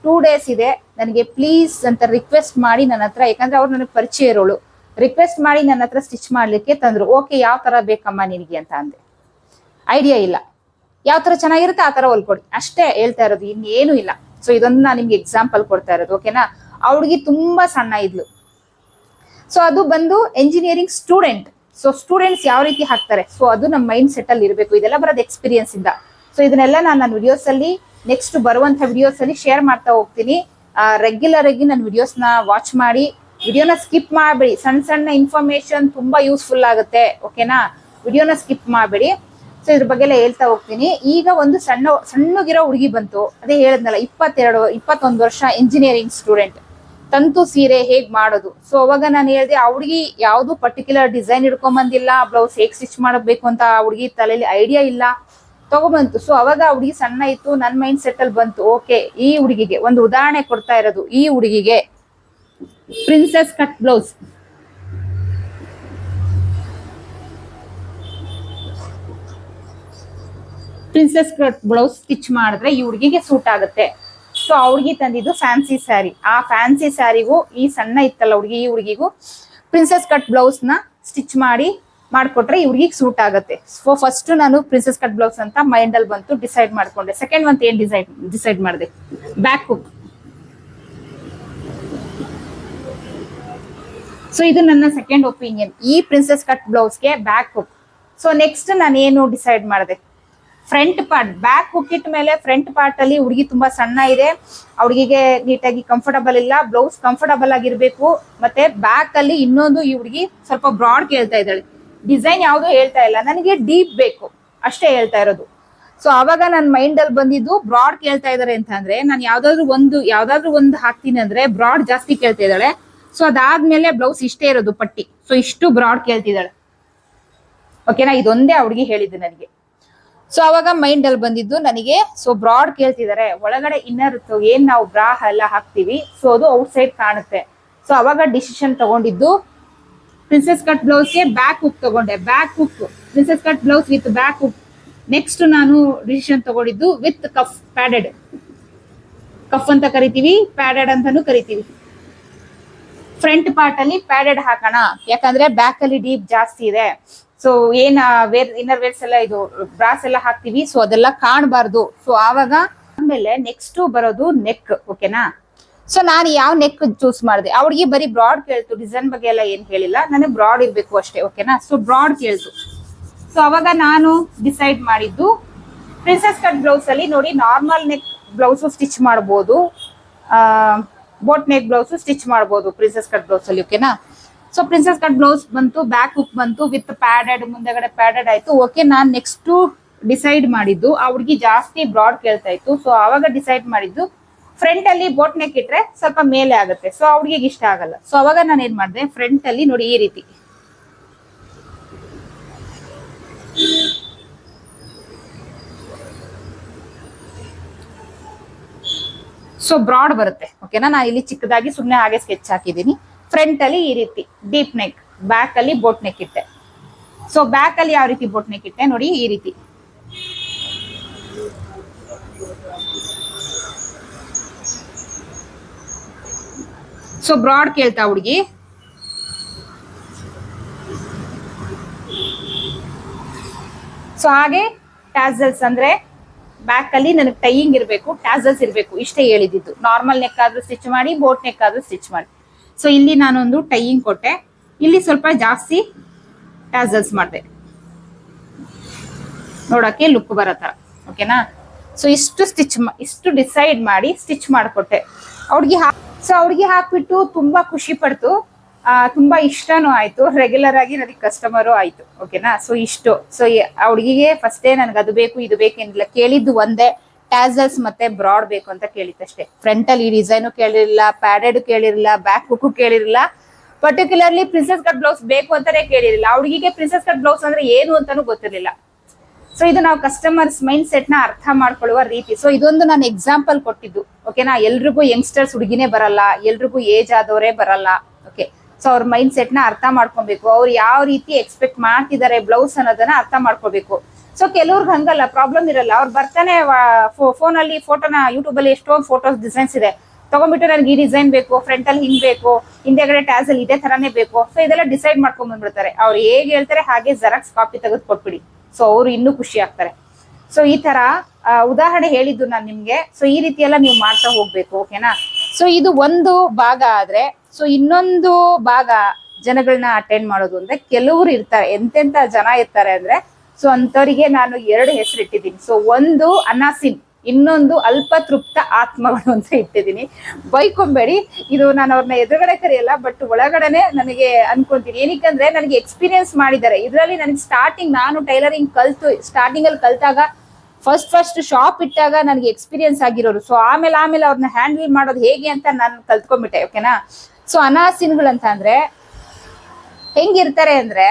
ಟೂ ಡೇಸ್ ಇದೆ. ನನಗೆ ಪ್ಲೀಸ್ ಅಂತ ರಿಕ್ವೆಸ್ಟ್ ಮಾಡಿ ನನ್ನ ಹತ್ರ. ಯಾಕಂದ್ರೆ ಅವ್ರು ನನಗೆ ಪರಿಚಯ ಇರೋಳು. ರಿಕ್ವೆಸ್ಟ್ ಮಾಡಿ ನನ್ನ ಹತ್ರ ಸ್ಟಿಚ್ ಮಾಡ್ಲಿಕ್ಕೆ ತಂದ್ರು. ಓಕೆ ಯಾವ ತರ ಬೇಕಮ್ಮ ನಿನಗೆ ಅಂತ ಅಂದೆ. ಐಡಿಯಾ ಇಲ್ಲ. ಯಾವ ತರ ಚೆನ್ನಾಗಿರುತ್ತೆ ಆ ತರ ಹೊಲ್ಕೊಡಿ. ಅಷ್ಟೇ ಹೇಳ್ತಾ ಇರೋದು. ಇನ್ನೇನು ಇಲ್ಲ. ಸೊ ಇದೊಂದು ನಾನು ನಿಮ್ಗೆ ಎಕ್ಸಾಂಪಲ್ ಕೊಡ್ತಾ ಇರೋದು. ಓಕೆನಾ ಆ ಹುಡುಗಿ ತುಂಬಾ ಸಣ್ಣ ಇದ್ಲು. ಸೊ ಅದು ಬಂದು ಎಂಜಿನಿಯರಿಂಗ್ ಸ್ಟೂಡೆಂಟ್ ಸೊ ಸ್ಟೂಡೆಂಟ್ಸ್ ಯಾವ ರೀತಿ ಹಾಕ್ತಾರೆ? ಸೊ ಅದು ನಮ್ಮ ಮೈಂಡ್ ಸೆಟ್ ಅಲ್ಲಿ ಇರಬೇಕು. ಇದೆಲ್ಲ ಬರೋದು ಎಕ್ಸ್ಪೀರಿಯನ್ಸ್ ಇಂದ. ಸೊ ಇದನ್ನೆಲ್ಲ ನಾನು ನನ್ನ ವಿಡಿಯೋಸ್ ಅಲ್ಲಿ ನೆಕ್ಸ್ಟ್ ಬರುವಂತ ವಿಡಿಯೋಸ್ ಅಲ್ಲಿ ಶೇರ್ ಮಾಡ್ತಾ ಹೋಗ್ತೀನಿ. ರೆಗ್ಯುಲರ್ ಆಗಿ ನನ್ನ ವಿಡಿಯೋಸ್ನ ವಾಚ್ ಮಾಡಿ ವಿಡಿಯೋನ ಸ್ಕಿಪ್ ಮಾಡಬೇಡಿ. ಸಣ್ಣ ಸಣ್ಣ ಇನ್ಫಾರ್ಮೇಶನ್ ತುಂಬಾ ಯೂಸ್ಫುಲ್ ಆಗುತ್ತೆ. ಓಕೆನಾ ವಿಡಿಯೋನ ಸ್ಕಿಪ್ ಮಾಡಬೇಡಿ. ಸೊ ಇದ್ರ ಬಗ್ಗೆ ಎಲ್ಲ ಹೇಳ್ತಾ ಹೋಗ್ತೀನಿ. ಈಗ ಒಂದು ಸಣ್ಣ, ಸಣ್ಣಗಿರೋ ಹುಡುಗಿ ಬಂತು. ಅದೇ ಹೇಳದ್ನಲ್ಲ, ಇಪ್ಪತ್ತೆರಡು, ಇಪ್ಪತ್ತೊಂದು ವರ್ಷ ಇಂಜಿನಿಯರಿಂಗ್ ಸ್ಟೂಡೆಂಟ್ ತಂತು ಸೀರೆ ಹೇಗ್ ಮಾಡೋದು? ಸೊ ಅವಾಗ ನಾನು ಹೇಳಿದೆ, ಆ ಹುಡುಗಿ ಯಾವುದು ಪರ್ಟಿಕ್ಯುಲರ್ ಡಿಸೈನ್ ಹಿಡ್ಕೊಂಬಂದಿಲ್ಲ ಬ್ಲೌಸ್ ಹೇಗೆ ಸ್ಟಿಚ್ ಮಾಡಬೇಕು ಅಂತ ಆ ಹುಡುಗಿ ತಲೆಯಲ್ಲಿ ಐಡಿಯಾ ಇಲ್ಲ. ತಗೊಬಂತು. ಸೊ ಅವಾಗ ಆ ಹುಡುಗಿ ಸಣ್ಣ ಇತ್ತು ನನ್ನ ಮೈಂಡ್ ಸೆಟ್ ಅಲ್ಲಿ ಬಂತು. ಓಕೆ ಈ ಹುಡುಗಿಗೆ, ಒಂದು ಉದಾಹರಣೆ ಕೊಡ್ತಾ ಇರೋದು, ಈ ಹುಡುಗಿಗೆ. Princess cut blouse princess cut blouse stitch ಮಾಡಿದ್ರೆ ಈ ಹುಡುಗಿಗೆ ಸೂಟ್ ಆಗುತ್ತೆ. ಸೊ ಹುಡುಗಿ ತಂದಿದ್ದು ಫ್ಯಾನ್ಸಿ ಸ್ಯಾರಿ ಆ ಫ್ಯಾನ್ಸಿ ಸ್ಯಾರಿಗೂ ಈ ಸಣ್ಣ ಇತ್ತಲ್ಲ ಹುಡುಗಿ, ಈ ಹುಡುಗಿಗೂ ಪ್ರಿನ್ಸೆಸ್ ಕಟ್ ಬ್ಲೌಸ್ನ ಸ್ಟಿಚ್ ಮಾಡಿ, ಮಾಡ್ಕೊಟ್ರೆ ಇವ್ರಿಗೆ ಸೂಟ್ ಆಗುತ್ತೆ. ಸೊ ಫಸ್ಟ್ ನಾನು ಪ್ರಿನ್ಸೆಸ್ ಕಟ್ ಬ್ಲೌಸ್ ಅಂತ ಮೈಂಡ್ ಅಲ್ಲಿ ಬಂತು ಡಿಸೈಡ್ ಮಾಡ್ಕೊಂಡೆ. ಸೆಕೆಂಡ್ ಮಂತ್ ಏನ್ ಡಿಸೈಡ್ ಡಿಸೈಡ್ ಮಾಡಿದೆ? ಬ್ಯಾಕ್ ಹುಕ್ ಸೊ ಇದು ನನ್ನ ಸೆಕೆಂಡ್ ಒಪಿನಿಯನ್ ಈ ಪ್ರಿನ್ಸೆಸ್ ಕಟ್ ಬ್ಲೌಸ್ಗೆ ಬ್ಯಾಕ್ ಹುಕ್ ಸೊ ನೆಕ್ಸ್ಟ್ ನಾನು ಏನು ಡಿಸೈಡ್ ಮಾಡಿದೆ? ಫ್ರಂಟ್ ಪಾರ್ಟ್ ಬ್ಯಾಕ್ ಹುಕ್ಕಿಟ್ ಮೇಲೆ ಫ್ರಂಟ್ ಪಾರ್ಟ್ ಅಲ್ಲಿ ಹುಡುಗಿ ತುಂಬಾ ಸಣ್ಣ ಇದೆ. ಹುಡುಗಿಗೆ ನೀಟಾಗಿ ಕಂಫರ್ಟಬಲ್ ಇಲ್ಲ. ಬ್ಲೌಸ್ ಕಂಫರ್ಟಬಲ್ ಆಗಿರ್ಬೇಕು. ಮತ್ತೆ ಬ್ಯಾಕ್ ಅಲ್ಲಿ ಇನ್ನೊಂದು ಈ ಹುಡುಗಿ ಸ್ವಲ್ಪ ಬ್ರಾಡ್ ಕೇಳ್ತಾ ಇದ್ದಾಳೆ. ಡಿಸೈನ್ ಯಾವುದು ಹೇಳ್ತಾ ಇಲ್ಲ. ನನಗೆ ಡೀಪ್ ಬೇಕು. ಅಷ್ಟೇ ಹೇಳ್ತಾ ಇರೋದು. ಸೊ ಅವಾಗ ನನ್ನ ಮೈಂಡ್ ಅಲ್ಲಿ ಬಂದಿದ್ದು ಬ್ರಾಡ್ ಕೇಳ್ತಾ ಇದಾರೆ ಅಂತ ಅಂದ್ರೆ ನಾನು ಯಾವ್ದಾದ್ರು ಒಂದು ಯಾವ್ದಾದ್ರು ಒಂದು ಹಾಕ್ತೀನಿ ಅಂದ್ರೆ ಬ್ರಾಡ್ ಜಾಸ್ತಿ ಕೇಳ್ತಾ ಇದ್ದಾಳೆ. ಸೊ ಅದಾದ್ಮೇಲೆ ಬ್ಲೌಸ್ ಇಷ್ಟೇ ಇರೋದು ಪಟ್ಟಿ. ಸೊ ಇಷ್ಟು ಬ್ರಾಡ್ ಕೇಳ್ತಿದ್ದಾಳೆ. ಓಕೆನಾ ಇದೊಂದೇ ಅವ್ರಿಗೆ ಹೇಳಿದ್ದು ನನಗೆ. ಸೊ ಅವಾಗ ಮೈಂಡ್ ಅಲ್ಲಿ ಬಂದಿದ್ದು ನನಗೆ ಸೊ ಬ್ರಾಡ್ ಕೇಳ್ತಿದ್ದಾರೆ. ಒಳಗಡೆ ಇನ್ನರ್ ಏನ್ ನಾವು ಬ್ರಾ ಎಲ್ಲ ಹಾಕ್ತಿವಿ ಸೊ ಅದು ಔಟ್ ಸೈಡ್ ಕಾಣುತ್ತೆ. ಸೊ ಅವಾಗ ಡಿಸಿಷನ್ ತಗೊಂಡಿದ್ದು ಪ್ರಿನ್ಸೆಸ್ ಕಟ್ ಬ್ಲೌಸ್ಗೆ ಬ್ಯಾಕ್ ಹುಕ್ ತಗೊಂಡೆ. Back hook princess cut blouse with back hook next ನಾನು ಡಿಸಿಷನ್ ತಗೊಂಡಿದ್ದು ವಿತ್ ಕಫ್ ಪ್ಯಾಡೆಡ್ ಕಫ್ ಅಂತ ಕರಿತೀವಿ ಪ್ಯಾಡೆಡ್ ಅಂತಾನು ಕರಿತೀವಿ. ಫ್ರಂಟ್ ಪಾರ್ಟ್ ಅಲ್ಲಿ ಪ್ಯಾಡೆಡ್ ಹಾಕೋಣ. ಯಾಕಂದ್ರೆ ಬ್ಯಾಕ್ ಅಲ್ಲಿ ಡೀಪ್ ಜಾಸ್ತಿ ಇದೆ. ಸೊ ಏನ್ ವೇರ್ ಇನ್ನರ್ ವೇರ್ಸ್ ಎಲ್ಲ ಇದು ಬ್ರಾಸ್ ಎಲ್ಲ ಹಾಕ್ತಿವಿ. ಸೊ ಅದೆಲ್ಲ ಕಾಣಬಾರ್ದು. ಸೊ ಆವಾಗ ಆಮೇಲೆ ನೆಕ್ಸ್ಟ್ ಬರೋದು ನೆಕ್ ಓಕೆನಾ ಸೊ ನಾನು ಯಾವ ನೆಕ್ ಚೂಸ್ ಮಾಡಿದೆ? ಅವ್ರಿಗೆ ಬರೀ ಬ್ರಾಡ್ ಕೇಳ್ತು. ಡಿಸೈನ್ ಬಗ್ಗೆ ಎಲ್ಲ ಏನ್ ಹೇಳಿಲ್ಲ. ನನಗೆ ಬ್ರಾಡ್ ಇರ್ಬೇಕು ಅಷ್ಟೇ ಓಕೆನಾ ಸೊ ಬ್ರಾಡ್ ಕೇಳ್ತು. ಸೊ ಅವಾಗ ನಾನು ಡಿಸೈಡ್ ಮಾಡಿದ್ದು ಪ್ರಿನ್ಸೆಸ್ ಕಟ್ ಬ್ಲೌಸ್ ಅಲ್ಲಿ ನೋಡಿ ನಾರ್ಮಲ್ ನೆಕ್ ಬ್ಲೌಸ್ ಸ್ಟಿಚ್ ಮಾಡಬಹುದು ಬೋಟ್ ನೆಕ್ ಬ್ಲೌಸ್ ಸ್ಟಿಚ್ ಮಾಡಬಹುದು ಪ್ರಿನ್ಸೆಸ್ ಕಟ್ ಬ್ಲೌಸ್ ಅಲ್ಲಿ ಓಕೆನಾ ಸೊ ಪ್ರಿನ್ಸೆಸ್ ಕಟ್ ಬ್ಲೌಸ್ ಬಂತು ಬ್ಯಾಕ್ ಹುಕ್ ಬಂತು ವಿತ್ ಪ್ಯಾಡೆಡ್ ಮುಂದೆಗಡೆ ಪ್ಯಾಡೆಡ್ ಆಯ್ತು ಓಕೆ ನಾನ್ ನೆಕ್ಸ್ಟ್ ಡಿಸೈಡ್ ಮಾಡಿದ್ದು, ಆ ಹುಡುಗಿ ಜಾಸ್ತಿ ಬ್ರಾಡ್ ಕೇಳ್ತಾ ಇತ್ತು ಸೊ ಅವಾಗ ಡಿಸೈಡ್ ಮಾಡಿದ್ದು ಫ್ರಂಟ್ ಅಲ್ಲಿ ಬೋಟ್ ನೆಕ್ ಇಟ್ರೆ ಸ್ವಲ್ಪ ಮೇಲೆ ಆಗುತ್ತೆ ಸೊ ಹುಡುಗಿಗೆ ಇಷ್ಟ ಆಗಲ್ಲ ಸೊ ಅವಾಗ ನಾನು ಏನ್ ಮಾಡಿದೆ ಫ್ರಂಟ್ ಅಲ್ಲಿ ನೋಡಿ ಈ ರೀತಿ. ಸೊ ಬ್ರಾಡ್ ಬರುತ್ತೆ ಓಕೆನಾ ನಾನು ಇಲ್ಲಿ ಚಿಕ್ಕದಾಗಿ ಸುಮ್ಮನೆ ಹಾಗೆ ಸ್ಕೆಚ್ ಹಾಕಿದ್ದೀನಿ ಫ್ರಂಟ್ ಅಲ್ಲಿ ಈ ರೀತಿ ಡೀಪ್ ನೆಕ್ ಬ್ಯಾಕ್ ಅಲ್ಲಿ ಬೋಟ್ ನೆಕ್ ಇಟ್ಟೆ. ಸೊ ಬ್ಯಾಕ್ ಅಲ್ಲಿ ಯಾವ ರೀತಿ ಬೋಟ್ ನೆಕ್ ಇಟ್ಟೆ ನೋಡಿ, ಈ ರೀತಿ. ಸೊ ಬ್ರಾಡ್ ಕೇಳ್ತಾ ಹುಡುಗಿ. ಸೊ ಹಾಗೆ ಟ್ಯಾಸಲ್ಸ್ ಅಂದ್ರೆ ಬ್ಯಾಕ್ ಅಲ್ಲಿ ನನಗೆ ಟೈಯಿಂಗ್ ಇರಬೇಕು ಟ್ಯಾಸಲ್ಸ್ ಇರಬೇಕು, ಇಷ್ಟೇ ಹೇಳಿದ್ದು. ನಾರ್ಮಲ್ ನೆಕ್ ಆದ್ರೂ ಸ್ಟಿಚ್ ಮಾಡಿ ಬೋಟ್ ನೆಕ್ ಆದ್ರೂ ಸ್ಟಿಚ್ ಮಾಡಿ. ಸೊ ಇಲ್ಲಿ ನಾನೊಂದು ಟೈಯಿಂಗ್ ಕೊಟ್ಟೆ. ಇಲ್ಲಿ ಸ್ವಲ್ಪ ಜಾಸ್ತಿ ಟ್ಯಾಸಲ್ಸ್ ಮಾಡಿದೆ. ನೋಡಕ್ಕೆ ಲುಕ್ ಬರೋ ಥರ ಓಕೆನಾ ಸೊ ಇಷ್ಟು ಸ್ಟಿಚ್ ಇಷ್ಟು ಡಿಸೈಡ್ ಮಾಡಿ ಸ್ಟಿಚ್ ಮಾಡಿಕೊಟ್ಟೆ. ಅವ್ರಿಗೆ ಹಾಕ್ ಸೊ ಅವ್ರಿಗೆ ಹಾಕ್ಬಿಟ್ಟು ತುಂಬಾ ಖುಷಿ ಪಡ್ತು. ತುಂಬಾ ಇಷ್ಟನೂ ಆಯ್ತು. ರೆಗ್ಯುಲರ್ ಆಗಿ ನನಗೆ ಕಸ್ಟಮರು ಆಯ್ತು. ಓಕೆನಾ ಸೊ ಇಷ್ಟು. ಸೊ ಆ ಹುಡುಗಿಗೆ ಫಸ್ಟೇ ನನಗೆ ಅದು ಬೇಕು, ಇದು ಬೇಕೇನಿಲ್ಲ ಕೇಳಿದ್ದು ಒಂದೇ. ಟ್ಯಾಸಲ್ಸ್ ಮತ್ತೆ ಬ್ರಾಡ್ ಬೇಕು ಅಂತ ಕೇಳಿತ್ತಷ್ಟೇ ಫ್ರಂಟಲ್ಲಿ ಈ ಡಿಸೈನು ಕೇಳಿರಲಿಲ್ಲ ಪ್ಯಾಡೆಡ್ ಕೇಳಿರಲಿಲ್ಲ ಬ್ಯಾಕ್ ಹುಕ್ಕು ಕೇಳಿರಲಿಲ್ಲ. ಪರ್ಟಿಕ್ಯುಲರ್ಲಿ ಪ್ರಿನ್ಸೆಸ್ ಕಟ್ ಬ್ಲೌಸ್ ಬೇಕು ಅಂತಾನೆ ಕೇಳಿರಲಿಲ್ಲ. ಹುಡುಗಿಗೆ ಪ್ರಿನ್ಸೆಸ್ ಕಟ್ ಬ್ಲೌಸ್ ಅಂದ್ರೆ ಏನು ಅಂತಾನು ಗೊತ್ತಿರಲಿಲ್ಲ. ಸೊ ಇದು ನಾವು ಕಸ್ಟಮರ್ಸ್ ಮೈಂಡ್ ಸೆಟ್ನ ಅರ್ಥ ಮಾಡ್ಕೊಳ್ಳುವ ರೀತಿ. ಸೊ ಇದೊಂದು ನಾನು ಎಕ್ಸಾಂಪಲ್ ಕೊಟ್ಟಿದ್ದು. ಓಕೆನಾ ಎಲ್ರಿಗೂ ಯಂಗ್ಸ್ಟರ್ಸ್ ಹುಡುಗಿನೇ ಬರಲ್ಲ. ಎಲ್ರಿಗೂ ಏಜ್ ಆದವರೇ ಬರಲ್ಲ. ಓಕೆ ಸೊ ಅವ್ರ ಮೈಂಡ್ ಸೆಟ್ನ ಅರ್ಥ ಮಾಡ್ಕೊಬೇಕು. ಅವ್ರು ಯಾವ ರೀತಿ ಎಕ್ಸ್ಪೆಕ್ಟ್ ಮಾಡ್ತಿದ್ದಾರೆ ಬ್ಲೌಸ್ ಅನ್ನೋದನ್ನ ಅರ್ಥ ಮಾಡ್ಕೋಬೇಕು. ಸೊ ಕೆಲವ್ರಿಗೆ ಹಂಗಲ್ಲ ಪ್ರಾಬ್ಲಮ್ ಇರಲ್ಲ. ಅವ್ರು ಬರ್ತಾನೆ ಫೋನ್ ಅಲ್ಲಿ ಫೋಟೋನ ಯೂಟ್ಯೂಬ್ ಅಲ್ಲಿ ಎಷ್ಟೊಂದು ಫೋಟೋಸ್ ಡಿಸೈನ್ಸ್ ಇದೆ. ತಗೊಂಡ್ಬಿಟ್ಟು ನನಗೆ ಈ ಡಿಸೈನ್ ಬೇಕು ಫ್ರಂಟ್ ಅಲ್ಲಿ ಹಿಂಗ್ ಬೇಕು, ಹಿಂದೆಗಡೆ ಟ್ಯಾಸಲ್ ಇದೇ ತರಾನೇ ಬೇಕು. ಸೊ ಇದೆಲ್ಲ ಡಿಸೈಡ್ ಮಾಡ್ಕೊಂಡ್ ಬಂದ್ಬಿಡ್ತಾರೆ. ಅವ್ರು ಹೇಗೆ ಹೇಳ್ತಾರೆ ಹಾಗೆ ಜೆರಾಕ್ಸ್ ಕಾಪಿ ತೆಗೆದು ಕೊಟ್ಬಿಡಿ. ಸೊ ಅವ್ರು ಇನ್ನೂ ಖುಷಿ ಆಗ್ತಾರೆ. ಸೊ ಈ ತರ ಉದಾಹರಣೆ ಹೇಳಿದ್ದು ನಾನು ನಿಮ್ಗೆ. ಸೊ ಈ ರೀತಿ ಎಲ್ಲ ನೀವು ಮಾಡ್ತಾ ಹೋಗ್ಬೇಕು ಓಕೆನಾ ಸೊ ಇದು ಒಂದು ಭಾಗ ಆದ್ರೆ ಸೊ ಇನ್ನೊಂದು ಭಾಗ ಜನಗಳನ್ನ ಅಟೆಂಡ್ ಮಾಡೋದು ಅಂದ್ರೆ ಕೆಲವರು ಇರ್ತಾರೆ, ಎಂತೆಂತ ಜನ ಇರ್ತಾರೆ ಅಂದ್ರೆ ಸೊ ಅಂತವರಿಗೆ ನಾನು ಎರಡು ಹೆಸರು ಇಟ್ಟಿದ್ದೀನಿ ಸೊ ಒಂದು ಅನಾಸಿನ್, ಇನ್ನೊಂದು ಅಲ್ಪತೃಪ್ತ ಆತ್ಮಗಳು ಅಂತ ಇಟ್ಟಿದ್ದೀನಿ. ಬೈಕೊಂಬೇಡಿ, ಇದು ನಾನು ಅವ್ರನ್ನ ಎದುರುಗಡೆ ಕರೆಯಲ್ಲ ಬಟ್ ಒಳಗಡೆನೆ ನನಗೆ ಅನ್ಕೊಂತೀನಿ. ಏನಕ್ಕಂದ್ರೆ, ನನಗೆ ಎಕ್ಸ್ಪೀರಿಯನ್ಸ್ ಮಾಡಿದ್ದಾರೆ. ಇದರಲ್ಲಿ ನನಗೆ ಸ್ಟಾರ್ಟಿಂಗ್ ನಾನು ಟೈಲರಿಂಗ್ ಕಲ್ತು ಸ್ಟಾರ್ಟಿಂಗ್ ಅಲ್ಲಿ ಕಲ್ತಾಗ ಫಸ್ಟ್ ಫಸ್ಟ್ ಶಾಪ್ ಇಟ್ಟಾಗ ನನಗೆ ಎಕ್ಸ್ಪೀರಿಯನ್ಸ್ ಆಗಿರೋರು. ಸೊ ಆಮೇಲೆ ಆಮೇಲೆ ಅವ್ರನ್ನ ಹ್ಯಾಂಡಲ್ ಮಾಡೋದು ಹೇಗೆ ಅಂತ ನಾನು ಕಲ್ತ್ಕೊಂಡ್ಬಿಟ್ಟೆ ಓಕೆನಾ ಸೊ ಅನಾಸಿನ್ಗಳಂತ ಅಂದ್ರೆ ಹೆಂಗಿರ್ತಾರೆ ಅಂದ್ರೆ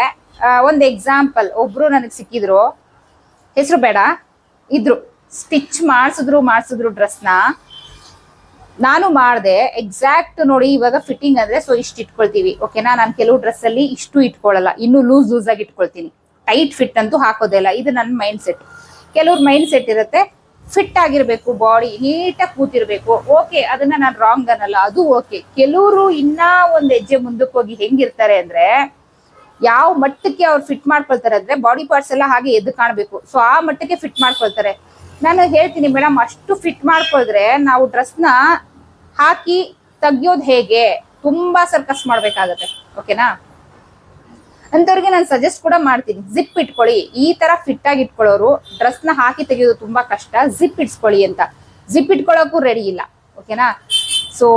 ಒಂದು ಎಕ್ಸಾಂಪಲ್ ಒಬ್ರು ನನಗೆ ಸಿಕ್ಕಿದ್ರು. ಹೆಸರು ಬೇಡ, ಇದ್ರು. ಸ್ಟಿಚ್ ಮಾಡಿಸಿದ್ರು ಮಾಡಿಸಿದ್ರು ಡ್ರೆಸ್ನ ನಾನು ಮಾಡಿದೆ ಎಕ್ಸಾಕ್ಟ್ ನೋಡಿ ಇವಾಗ ಫಿಟ್ಟಿಂಗ್ ಅಂದ್ರೆ ಸೊ ಇಷ್ಟು ಇಟ್ಕೊಳ್ತೀವಿ. ಓಕೆನಾ ನಾನು ಕೆಲವು ಡ್ರೆಸ್ ಅಲ್ಲಿ ಇಷ್ಟು ಇಟ್ಕೊಳ್ಳಲ್ಲ ಇನ್ನು ಲೂಸ್ ಲೂಸ್ ಆಗಿ ಇಟ್ಕೊಳ್ತೀನಿ. ಟೈಟ್ ಫಿಟ್ ಅಂತೂ ಹಾಕೋದಿಲ್ಲ ಇದು ನನ್ನ ಮೈಂಡ್ ಸೆಟ್ ಕೆಲವ್ರ ಮೈಂಡ್ ಸೆಟ್ ಇರುತ್ತೆ ಫಿಟ್ ಆಗಿರ್ಬೇಕು ಬಾಡಿ ನೀಟಾಗಿ ಕೂತಿರ್ಬೇಕು. ಓಕೆ ಅದನ್ನ ನಾನು ರಾಂಗ್ ಅನ್ನಲ್ಲ, ಅದು ಓಕೆ ಕೆಲವರು ಇನ್ನ ಒಂದ್ ಹೆಜ್ಜೆ ಮುಂದಕ್ಕೆ ಹೋಗಿ ಹೆಂಗಿರ್ತಾರೆ ಅಂದ್ರೆ, ಯಾವ ಮಟ್ಟಕ್ಕೆ ಅವ್ರು ಫಿಟ್ ಮಾಡ್ಕೊಳ್ತಾರೆ ಅಂದ್ರೆ ಬಾಡಿ ಪಾರ್ಟ್ಸ್ ಎಲ್ಲ ಹಾಗೆ ಎದ್ದು ಕಾಣಬೇಕು. ಸೊ ಆ ಮಟ್ಟಕ್ಕೆ ಫಿಟ್ ಮಾಡ್ಕೊಳ್ತಾರೆ. ನಾನು ಹೇಳ್ತೀನಿ ಮೇಡಮ್ ಅಷ್ಟು ಫಿಟ್ ಮಾಡ್ಕೊಳ್ದ್ರೆ ನಾವು ಡ್ರೆಸ್ನ ಹಾಕಿ ತೆಗಿಯೋದು ಹೇಗೆ? ತುಂಬಾ ಸರ್ಕಸ್ ಮಾಡ್ಬೇಕಾಗತ್ತೆ. ಓಕೆನಾ ಅಂತವ್ರಿಗೆ ನಾನು ಸಜೆಸ್ಟ್ ಕೂಡ ಮಾಡ್ತೀನಿ. ಜಿಪ್ ಇಟ್ಕೊಳ್ಳಿ. ಈ ತರ ಫಿಟ್ ಆಗಿ ಇಟ್ಕೊಳ್ಳೋರು ಡ್ರೆಸ್ನ ಹಾಕಿ ತೆಗೆಯೋದು ತುಂಬಾ ಕಷ್ಟ. ಜಿಪ್ ಇಟ್ಸ್ಕೊಳ್ಳಿ ಅಂತ. ಜಿಪ್ ಇಟ್ಕೊಳ್ಳೋಕ್ಕೂ ರೆಡಿ ಇಲ್ಲ. ಓಕೆನಾ ಸೊ